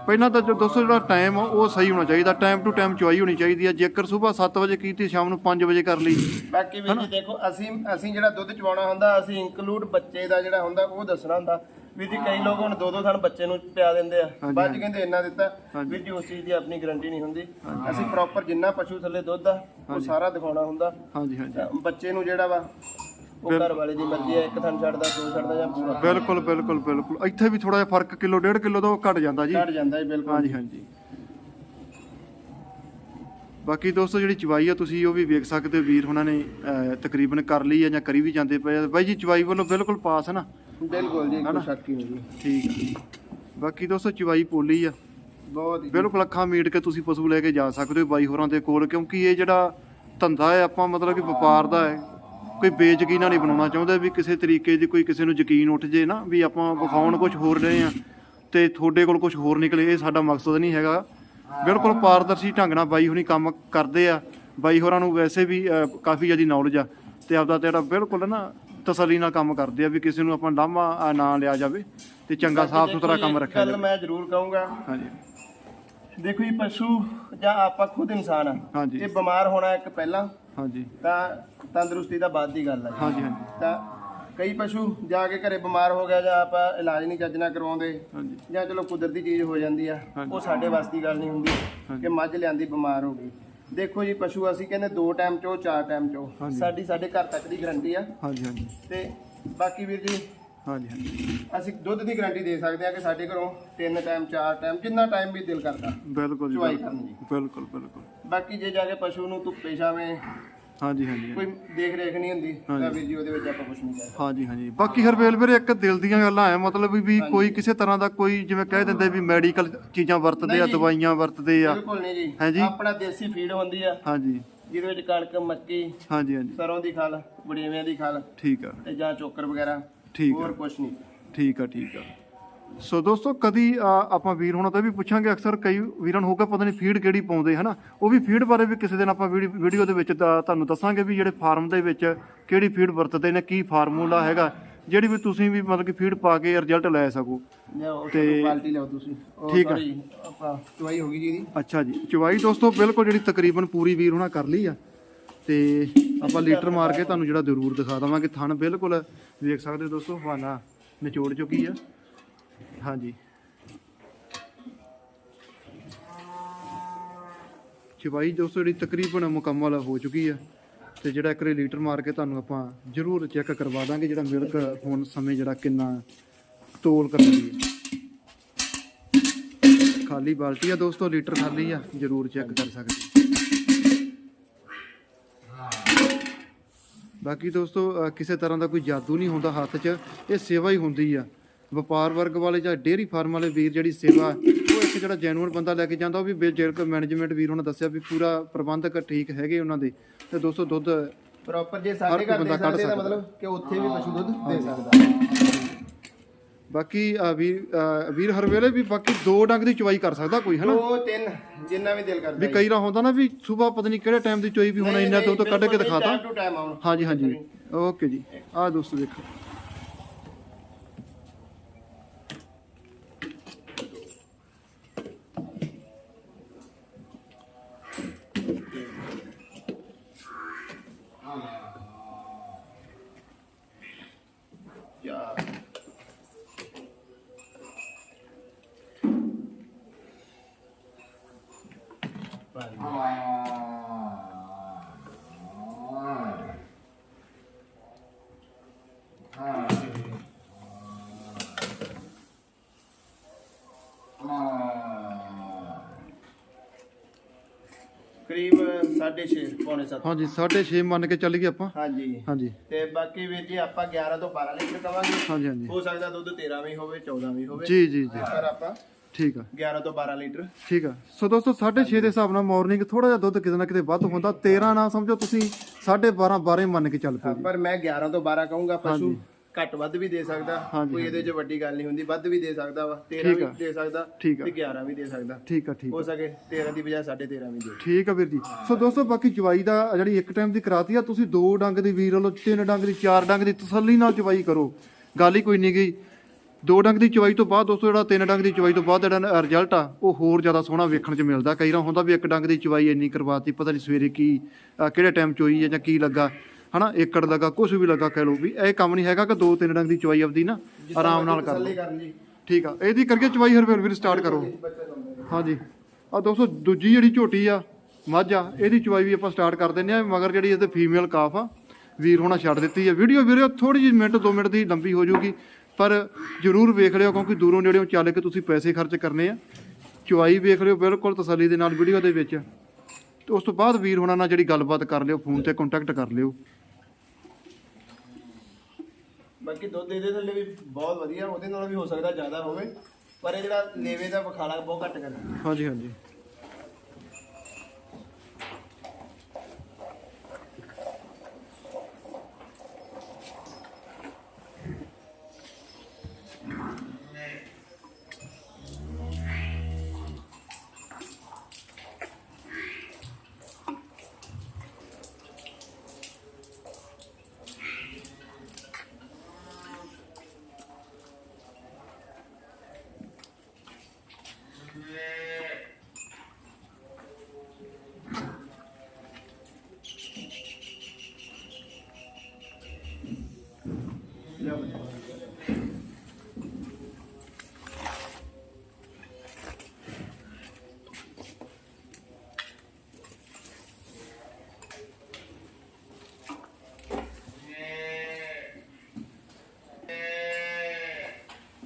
ਪਹਿਲਾਂ ਤਾਂ ਜੋ ਦੋਸਤੋ ਜਿਹੜਾ ਟਾਈਮ ਉਹ ਸਹੀ ਹੋਣਾ ਚਾਹੀਦਾ ਟਾਈਮ ਟੂ ਟਾਈਮ ਚੁਆਈ ਹੋਣੀ ਚਾਹੀਦੀ ਹੈ ਜੇਕਰ ਸਵੇਰ 7 ਵਜੇ ਕੀਤੀ ਸ਼ਾਮ ਨੂੰ 5 ਵਜੇ ਕਰ ਲਈ ਬਾਕੀ ਜੀ ਦੇਖੋ ਅਸੀਂ ਅਸੀਂ ਜਿਹੜਾ ਦੁੱਧ ਚਵਾਉਣਾ ਹੁੰਦਾ ਅਸੀਂ ਇੰਕਲੂਡ ਬੱਚੇ ਦਾ ਜਿਹੜਾ ਹੁੰਦਾ ਉਹ ਦੱਸਣਾ ਹੁੰਦਾ ਵੀਰ ਜੀ ਕਈ ਲੋਕ ਹੁਣ ਦੋ ਦੋ ਥਣ ਬੱਚੇ ਨੂੰ ਪਿਆ ਦਿੰਦੇ ਆ। ਬਾਅਦ 'ਚ ਕਹਿੰਦੇ ਇੰਨਾ ਦਿੱਤਾ ਵੀਰ ਜੀ ਉਸ ਚੀਜ਼ ਦੀ ਆਪਣੀ ਗਾਰੰਟੀ ਨਹੀਂ ਹੁੰਦੀ। ਅਸੀਂ ਪ੍ਰੋਪਰ ਜਿੰਨਾ ਪਸ਼ੂ ਥੱਲੇ ਦੁੱਧ ਆ ਉਹ ਸਾਰਾ ਦਿਖਾਉਣਾ ਹੁੰਦਾ। ਹਾਂਜੀ ਹਾਂਜੀ। ਤਾਂ ਬੱਚੇ ਨੂੰ ਜਿਹੜਾ ਵਾ ਉਹ ਘਰ ਵਾਲੇ ਦੀ ਮਰਜ਼ੀ ਹੈ ਇੱਕ ਥਣ ਛੱਡਦਾ ਦੋ ਛੱਡਦਾ ਜਾਂ ਪੂਰਾ। ਬਿਲਕੁਲ ਬਿਲਕੁਲ ਬਿਲਕੁਲ। ਇੱਥੇ ਵੀ ਥੋੜਾ ਜਿਹਾ ਫ਼ਰਕ ਕਿਲੋ ਡੇਢ ਕਿਲੋ ਉਹ ਘਟ ਜਾਂਦਾ ਜੀ। ਘਟ ਜਾਂਦਾ ਹੈ ਬਿਲਕੁਲ। ਹਾਂਜੀ ਹਾਂਜੀ। ਬਾਕੀ ਦੋਸਤੋ ਜਿਹੜੀ ਚਵਾਈ ਆ ਤੁਸੀਂ ਉਹ ਵੀ ਵੇਖ ਸਕਦੇ ਹੋ ਵੀਰ ਉਹਨਾਂ ਨੇ ਤਕਰੀਬਨ ਕਰ ਲਈ ਆ ਜਾਂ ਕਰੀ ਵੀ ਜਾਂਦੇ ਪਏ ਆ। ਬਾਈ ਜੀ ਚਵਾਈ ਵੱਲੋਂ ਬਿਲਕੁਲ ਪਾਸ ਹੈ ਨਾ? ਬਿਲਕੁਲ ਜੀ ਕੋਈ ਸ਼ੱਕ ਹੀ ਨਹੀਂ ਜੀ। ਠੀਕ ਆ। ਬਾਕੀ ਦੋਸਤੋ ਚਵਾਈ ਪੋਲੀ ਆ। ਬਹੁਤ ਹੀ ਬਿਲਕੁਲ ਅੱਖਾਂ ਮੀਟ ਕੇ ਤੁਸੀਂ ਪਸ਼ੂ ਲੈ ਕੇ ਜਾ ਸਕਦੇ ਹੋ ਬਾਈ ਹੋਰਾਂ ਦੇ ਕੋਲ ਕਿਉਂਕਿ ਇਹ ਜਿਹੜਾ ਧੰਦਾ ਹੈ ਆਪਾਂ ਮਤਲਬ ਕਿ ਵਪਾਰ ਦਾ ਹੈ ਕੋਈ ਬੇਯਕੀਨਾ ਨਹੀਂ ਬਣਾਉਣਾ ਚਾਹੁੰਦੇ ਵੀ ਕਿਸੇ ਤਰੀਕੇ ਦੀ ਕੋਈ ਕਿਸੇ ਨੂੰ ਯਕੀਨ ਉੱਠ ਜੇ ਨਾ ਵੀ ਆਪਾਂ ਵਿਖਾਉਣ ਕੁਝ ਹੋਰ ਰਹੇ ਆ ਤੇ ਤੁਹਾਡੇ ਕੋਲ ਕੁਝ ਹੋਰ ਨਿਕਲੇ ਇਹ ਸਾਡਾ ਮਕਸਦ ਨਹੀਂ ਹੈਗਾ। ਬਿਲਕੁਲ ਪਾਰਦਰਸ਼ੀ ਢੰਗ ਨਾਲ ਬਾਈ ਹੁਣੀ ਕੰਮ ਕਰਦੇ ਆ। ਬਾਈ ਹੋਰਾਂ ਨੂੰ ਵੈਸੇ ਵੀ ਕਾਫੀ ਜ਼ਿਆਦਾ ਨੌਲੇਜ ਆ ਤੇ ਆਪਦਾ ਜਿਹੜਾ ਬਿਲਕੁਲ ਨਾ ਤਸੱਲੀ ਨਾਲ ਕੰਮ ਕਰਦੇ ਆ ਵੀ ਕਿਸੇ ਨੂੰ ਆਪਾਂ ਲਾਮਾ ਨਾ ਲਿਆ ਜਾਵੇ ਤੇ ਚੰਗਾ ਸਾਫ਼ ਸੁਥਰਾ ਕੰਮ ਰੱਖਿਆ ਗੱਲ ਜਾਵੇ। ਮੈਂ ਜ਼ਰੂਰ ਕਹੂੰਗਾ। ਹਾਂਜੀ। ਦੇਖੋ ਜੀ ਪਸ਼ੂ ਜਾਂ ਆਪਾਂ ਖੁਦ ਇਨਸਾਨ ਆ ਇਹ ਬਿਮਾਰ ਹੋਣਾ ਇੱਕ ਪਹਿਲਾਂ ਹਾਂਜੀ। ਤਾਂ ਤੰਦਰੁਸਤੀ ਦਾ ਬਾਅਦ ਦੀ ਗੱਲ ਹੈ ਹਾਂਜੀ ਹਾਂਜੀ। ਤਾਂ ਕਈ ਪਸ਼ੂ ਜਾ ਕੇ ਘਰੇ ਬਿਮਾਰ ਹੋ ਗਿਆ ਜਾਂ ਆਪਾਂ ਇਲਾਜ ਨਹੀਂ ਚੱਜ ਨਾਲ ਕਰਵਾਉਂਦੇ ਜਾਂ ਚਲੋ ਕੁਦਰਤੀ ਚੀਜ਼ ਹੋ ਜਾਂਦੀ ਆ। ਉਹ ਸਾਡੇ ਵਾਸ ਦੀ ਗੱਲ ਨਹੀਂ ਹੁੰਦੀ। ਕਿ ਮੱਝ ਲਿਆਂਦੀ ਬਿਮਾਰ ਹੋ ਗਈ। ਦੇਖੋ ਜੀ ਪਸ਼ੂ ਅਸੀਂ ਕਹਿੰਦੇ ਦੋ ਟਾਈਮ ਚੋ ਚਾਰ ਟਾਈਮ ਚੋ। ਹਾਂਜੀ। ਸਾਡੀ ਸਾਡੇ ਘਰ ਤੱਕ ਦੀ ਗਰੰਟੀ ਆ। ਹਾਂਜੀ ਹਾਂਜੀ। ਤੇ ਬਾਕੀ ਵੀਰ ਜੀ ਹਾਂਜੀ ਹਾਂਜੀ। ਅਸੀਂ ਦੁੱਧ ਦੀ ਗਾਰੰਟੀ ਦੇ ਸਕਦੇ ਆ ਕਿ ਸਾਡੇ ਘਰੋਂ ਤਿੰਨ ਟਾਈਮ ਚਾਰ ਟਾਈਮ ਜਿੰਨਾ ਟਾਈਮ ਵੀ ਦਿਲ ਕਰਦਾ ਬਿਲਕੁਲ ਜੀ ਚੁਆਈ ਬਿਲਕੁਲ। ਕਰਨ ਜੀ ਬਿਲਕੁਲ ਬਿਲਕੁਲ। ਬਾਕੀ ਜੇ ਜਾ ਕੇ ਪਸ਼ੂ ਨੂੰ ਧੁੱਪੇ ਛਾਵੇਂ ਹਾਂਜੀ ਹਾਂਜੀ ਕੋਈ ਦੇਖ ਰੇਖ ਨਹੀਂ ਹੁੰਦੀ ਤਾਂ ਵੀਰ ਜੀ ਉਹਦੇ ਵਿੱਚ ਆਪਾਂ ਕੁਝ ਨਹੀਂ ਕਰਦੇ ਹਾਂਜੀ ਹਾਂਜੀ। ਬਾਕੀ ਹਰਵੇਲ ਵੀਰੇ ਇੱਕ ਦਿਲ ਦੀਆਂ ਗੱਲਾਂ ਆ ਮਤਲਬ ਵੀ ਕੋਈ ਕਿਸੇ ਤਰ੍ਹਾਂ ਦਾ ਕੋਈ ਜਿਵੇਂ ਕਹਿ ਦਿੰਦੇ ਵੀ ਮੈਡੀਕਲ ਚੀਜ਼ਾਂ ਵਰਤਦੇ ਆ ਦਵਾਈਆਂ ਵਰਤਦੇ ਆ। ਬਿਲਕੁਲ ਨਹੀਂ ਜੀ। ਹਾਂਜੀ। ਆਪਣਾ ਦੇਸੀ ਫੀਡ ਹੁੰਦੀ ਆ। ਹਾਂਜੀ। ਜਿਹਦੇ ਵਿੱਚ ਕਣਕ ਮੱਕੀ ਹਾਂਜੀ ਹਾਂਜੀ। ਸਰੋਂ ਦੀ ਖਲ ਬੜੇਵਿਆਂ ਦੀ ਖਲ ਠੀਕ ਆ। ਤੇ ਜਾਂ ਚੋਕਰ ਵਗੈਰਾ ਠੀਕ ਹੋਰ ਕੁਝ ਨਹੀਂ। ਠੀਕ ਆ ਠੀਕ ਆ। ਸੋ ਦੋਸਤੋ ਕਦੀ ਆਪਾਂ ਵੀਰ ਹੋਣਾ ਤੋਂ ਵੀ ਪੁੱਛਾਂਗੇ ਅਕਸਰ ਕਈ ਵੀਰਾਂ ਨੂੰ ਹੋਗਾ ਪਤਾ ਨਹੀਂ ਫੀਡ ਕਿਹੜੀ ਪਾਉਂਦੇ ਹਨਾ? ਉਹ ਵੀ ਫੀਡ ਬਾਰੇ ਵੀ ਕਿਸੇ ਦਿਨ ਆਪਾਂ ਵੀਡੀ- ਵੀਡੀਓ ਦੇ ਵਿੱਚ ਤਾਂ ਤੁਹਾਨੂੰ ਦੱਸਾਂਗੇ ਵੀ ਜਿਹੜੇ ਫਾਰਮ ਦੇ ਵਿੱਚ ਕਿਹੜੀ ਫੀਡ ਵਰਤਦੇ ਨੇ ਕੀ ਫਾਰਮੂਲਾ ਹੈਗਾ ਜਿਹੜੀ ਵੀ ਤੁਸੀਂ ਵੀ ਮਤਲਬ ਕਿ ਫੀਡ ਪਾ ਕੇ ਰਿਜ਼ਲਟ ਲੈ ਸਕੋ। ਲਿਆਓ ਤੇ- ਕੁਆਲਿਟੀ ਲਿਆਓ ਤੁਸੀਂ। ਉਹ ਠੀਕ ਆ। sorry, ਆਪਾਂ ਚਵਾਈ ਹੋ ਗਈ ਜੀ ਇਹਦੀ। ਅੱਛਾ ਜੀ ਚਵਾਈ ਦੋਸਤੋ ਬਿਲਕੁਲ ਜਿਹੜੀ ਤਕਰੀਬਨ ਪੂਰੀ ਵੀਰ ਹੋਣਾ ਕਰ ਲਈ ਆ। ਤੇ ਆਪਾਂ ਲੀਟਰ ਮਾਰ ਕੇ ਤੁਹਾਨੂੰ ਜਿਹੜਾ ਜ਼ਰੂਰ ਦਿਖਾ ਦਵਾਂਗੇ ਥਣ ਬਿਲਕੁਲ ਵੇਖ ਸਕਦੇ ਹੋ ਦੋਸਤੋ ਹਵਾਨਾ ਨਿਚੋੜ ਚੁੱਕੀ ਆ। ਹਾਂਜੀ। ਚਵਾਈ ਦੋਸਤੋ, ਜਿਹੜੀ ਤਕਰੀਬਨ ਮੁਕੰਮਲ ਹੋ ਚੁੱਕੀ ਆ ਤੇ ਜਿਹੜਾ ਇੱਕ ਲੀਟਰ ਮਾਰ ਕੇ ਤੁਹਾਨੂੰ ਆਪਾਂ ਜ਼ਰੂਰ ਚੈੱਕ ਕਰਵਾ ਦਾਂਗੇ ਜਿਹੜਾ ਮਿਲਕ ਹੁਣ ਸਮੇਂ ਜਿਹੜਾ ਕਿੰਨਾ ਤੋਲ ਕਰਦੀ ਹੈ। ਖਾਲੀ ਬਾਲਟੀ ਆ ਦੋਸਤੋ, ਲੀਟਰ ਖਾਲੀ ਆ, ਜਰੂਰ ਚੈੱਕ ਕਰ ਸਕਦੇ ਬਾਕੀ ਦੋਸਤੋ ਕਿਸੇ ਤਰ੍ਹਾਂ ਦਾ ਕੋਈ ਜਾਦੂ ਨਹੀਂ ਹੁੰਦਾ ਹੱਥ 'ਚ, ਇਹ ਸੇਵਾ ਹੀ ਹੁੰਦੀ ਆ। ਵਪਾਰ ਵਰਗ ਵਾਲੇ ਜਾਂ ਡੇਅਰੀ ਫਾਰਮ ਵਾਲੇ ਵੀਰ ਜਿਹੜੀ ਸੇਵਾ ਉਹ ਇੱਕ ਜਿਹੜਾ ਜੈਨੂਅਲ ਬੰਦਾ ਲੈ ਕੇ ਜਾਂਦਾ ਉਹ ਵੀ ਜਿਹੜਾ ਮੈਨੇਜਮੈਂਟ ਵੀਰ ਉਹਨਾਂ ਦੱਸਿਆ ਵੀ ਪੂਰਾ ਪ੍ਰਬੰਧਕ ਠੀਕ ਹੈਗੇ ਉਹਨਾਂ ਦੇ। ਤੇ ਦੋਸਤੋ ਦੁੱਧ ਪ੍ਰੋਪਰ ਜੇ ਸਾਡੇ ਘਰ ਦੇ ਦਾ। ਮਤਲਬ ਕਿ ਉੱਥੇ ਵੀ ਪਸ਼ੂ ਦੁੱਧ ਦੇ ਸਕਦਾ। ਬਾਕੀ ਵੀਰ ਵੀਰ ਹਰ ਵੇਲੇ ਵੀ ਬਾਕੀ ਦੋ ਡੰਗ ਦੀ ਚਵਾਈ ਕਰ ਸਕਦਾ ਕੋਈ ਹਨਾ? ਦੋ ਤਿੰਨ ਜਿੰਨਾ ਵੀ ਦਿਲ ਕਰਦਾ ਵੀ ਕਈ ਰਾ ਹੁੰਦਾ ਨਾ ਵੀ ਸਵੇਰ ਪਤਾ ਨਹੀਂ ਕਿਹੜੇ ਟਾਈਮ ਦੀ ਚੋਈ ਵੀ ਹੁਣ ਇੰਨਾ ਦੁੱਧ ਕੱਢ ਕੇ ਦਿਖਾਤਾ ਹਾਂਜੀ। ਹਾਂਜੀ। ਓਕੇ ਜੀ। ਆਹ ਦੋਸਤੋ ਦੇਖੋ। ਕਰੀਬ 6.5 ਪੌਣੇ 7 ਹਾਂਜੀ 6.5 ਮੰਨ ਕੇ ਚੱਲ ਗਏ ਆਪਾਂ। ਹਾਂਜੀ। ਹਾਂਜੀ। ਤੇ ਬਾਕੀ ਵੀਰ ਜੀ ਆਪਾਂ 11 ਤੋਂ 12 ਲੀਟਰ ਕਵਾਂਗੇ ਹਾਂਜੀ ਹਾਂਜੀ। ਹੋ ਸਕਦਾ ਦੁੱਧ 13 ਵੀ ਹੋਵੇ 14 ਵੀ ਹੋਵੇ। ਜੀ ਜੀ ਜੀ। ਪਰ ਆਪਾਂ ਠੀਕ ਆ। 11 ਤੋਂ 12 ਲੀਟਰ। ਠੀਕ ਆ। ਸੋ ਦੋਸਤੋ 6.5 ਦੇ ਹਿਸਾਬ ਨਾਲ ਮਾਰਨਿੰਗ ਥੋੜਾ ਜਿਹਾ ਦੁੱਧ ਕਿਤੇ ਨਾ ਕਿਤੇ ਵੱਧ ਹੁੰਦਾ। 13 ਨਾ ਸਮਝੋ ਤੁਸੀਂ 12.5 12 ਮੰਨ ਕੇ ਚੱਲ ਪਓ ਪਰ ਮੈਂ 11 ਤੋਂ 12 ਕਹੂੰਗਾ ਪਸ਼ੂ। ਘੱਟ ਵੱਧ ਵੀ ਦੇ ਸਕਦਾ ਕੋਈ ਇਹਦੇ 'ਚ ਵੱਡੀ ਗੱਲ ਨਹੀਂ ਹੁੰਦੀ ਵੱਧ ਵੀ ਦੇ ਸਕਦਾ ਵਾ 13 ਵੀ। ਦੇ ਸਕਦਾ। ਤੇ 11 ਵੀ ਦੇ ਸਕਦਾ। ਠੀਕ ਆ ਠੀਕ ਹੋ ਸਕੇ 13 ਦੀ ਬਜਾਏ 13.5 ਵੀ ਦੇ। ਠੀਕ ਆ ਵੀਰ ਜੀ। ਸੋ ਦੋਸਤੋ ਬਾਕੀ ਚਵਾਈ ਦਾ ਜਿਹੜੀ ਇੱਕ ਟਾਈਮ ਦੀ ਕਰਾਤੀ ਆ ਤੁਸੀਂ ਦੋ ਡੰਗ ਦੀ ਵੀਰ ਵੱਲੋਂ ਤਿੰਨ ਡੰਗ ਦੀ ਚਾਰ ਡੰਗ ਦੀ ਤਸੱਲੀ ਨਾਲ ਚਵਾਈ ਕਰੋ। ਗੱਲ ਹੀ ਕੋਈ ਨਹੀਂ ਗਈ। ਦੋ ਡੰਗ ਦੀ ਚਵਾਈ ਤੋਂ ਬਾਅਦ ਦੋਸਤੋ ਜਿਹੜਾ ਤਿੰਨ ਡੰਗ ਦੀ ਚਵਾਈ ਤੋਂ ਬਾਅਦ ਜਿਹੜਾ ਰਿਜ਼ਲਟ ਆ ਉਹ ਹੋਰ ਜ਼ਿਆਦਾ ਸੋਹਣਾ ਵੇਖਣ 'ਚ ਮਿਲਦਾ। ਕਈ ਵਾਰ ਹੁੰਦਾ ਵੀ ਇੱਕ ਡੰਗ ਦੀ ਚਵਾਈ ਇੰਨੀ ਕਰਵਾਤੀ ਪਤਾ ਨਹੀਂ ਸਵੇਰੇ ਕੀ ਕਿਹੜੇ ਟਾਈਮ ਚੋਈ ਹੈ ਜਾਂ ਕੀ ਲੱਗਾ। ਹਨਾ ਏਕੜ ਲੱਗਾ ਕੁਝ ਵੀ ਲੱਗਾ ਕਹਿ ਲਓ ਵੀ ਇਹ ਕੰਮ ਨਹੀਂ ਹੈਗਾ ਕਿ ਦੋ ਤਿੰਨ ਡੰਗ ਦੀ ਚਵਾਈ ਆਪਦੀ ਨਾ ਆਰਾਮ ਨਾਲ ਕਰ ਲਓ। ਠੀਕ ਆ ਇਹਦੀ ਕਰਕੇ ਚਵਾਈ ਹਰਵੇਲ ਵੀਰ ਸਟਾਰਟ ਕਰੋ। ਹਾਂਜੀ। ਆ ਦੋਸਤੋ ਦੂਜੀ ਜਿਹੜੀ ਝੋਟੀ ਆ ਮੱਝ ਆ ਇਹਦੀ ਚਵਾਈ ਵੀ ਆਪਾਂ ਸਟਾਰਟ ਕਰ ਦਿੰਦੇ ਆ ਮਗਰ ਜਿਹੜੀ ਇਹਦੇ ਫੀਮੇਲ ਕਾਫ ਆ ਵੀਰ ਹੋਣਾ ਛੱਡ ਦਿੱਤੀ ਆ। ਵੀਡੀਓ ਵੀਰੇ ਥੋੜੀ ਜਿਹੀ ਮਿੰਟ 2 ਮਿੰਟ ਦੀ ਲੰਬੀ ਹੋ ਜਾਊਗੀ ਪਰ ਜਰੂਰ ਵੇਖ ਲਿਓ ਕਿਉਂਕਿ ਦੂਰੋਂ ਨੇੜਿਓਂ ਚੱਲ ਕੇ ਤੁਸੀਂ ਪੈਸੇ ਖਰਚ ਕਰਨੇ ਆ। ਚਵਾਈ ਵੇਖ ਲਿਓ ਬਿਲਕੁਲ ਤਸੱਲੀ ਦੇ ਨਾਲ ਵੀਡੀਓ ਦੇ ਵਿੱਚ। ਤੇ ਉਸ ਤੋਂ ਬਾਅਦ ਵੀਰ ਹੋਣਾ ਨਾਲ ਜਿਹੜੀ ਗੱਲਬਾਤ ਕਰ ਲਿਓ ਫੋਨ ਤੇ ਕੰਟੈਕਟ ਕਰ ਲਿਓ। ਬਾਕੀ ਦੁੱਧ ਇਹਦੇ ਥੱਲੇ ਵੀ ਬਹੁਤ ਵਧੀਆ, ਉਹਦੇ ਨਾਲ ਵੀ ਹੋ ਸਕਦਾ ਜ਼ਿਆਦਾ ਹੋਵੇ, ਪਰ ਇਹ ਜਿਹੜਾ ਲੇਵੇ ਦਾ ਵਿਖਾਲਾ ਬਹੁਤ ਘੱਟ ਕਰਦਾ ਹਾਂਜੀ ਹਾਂਜੀ।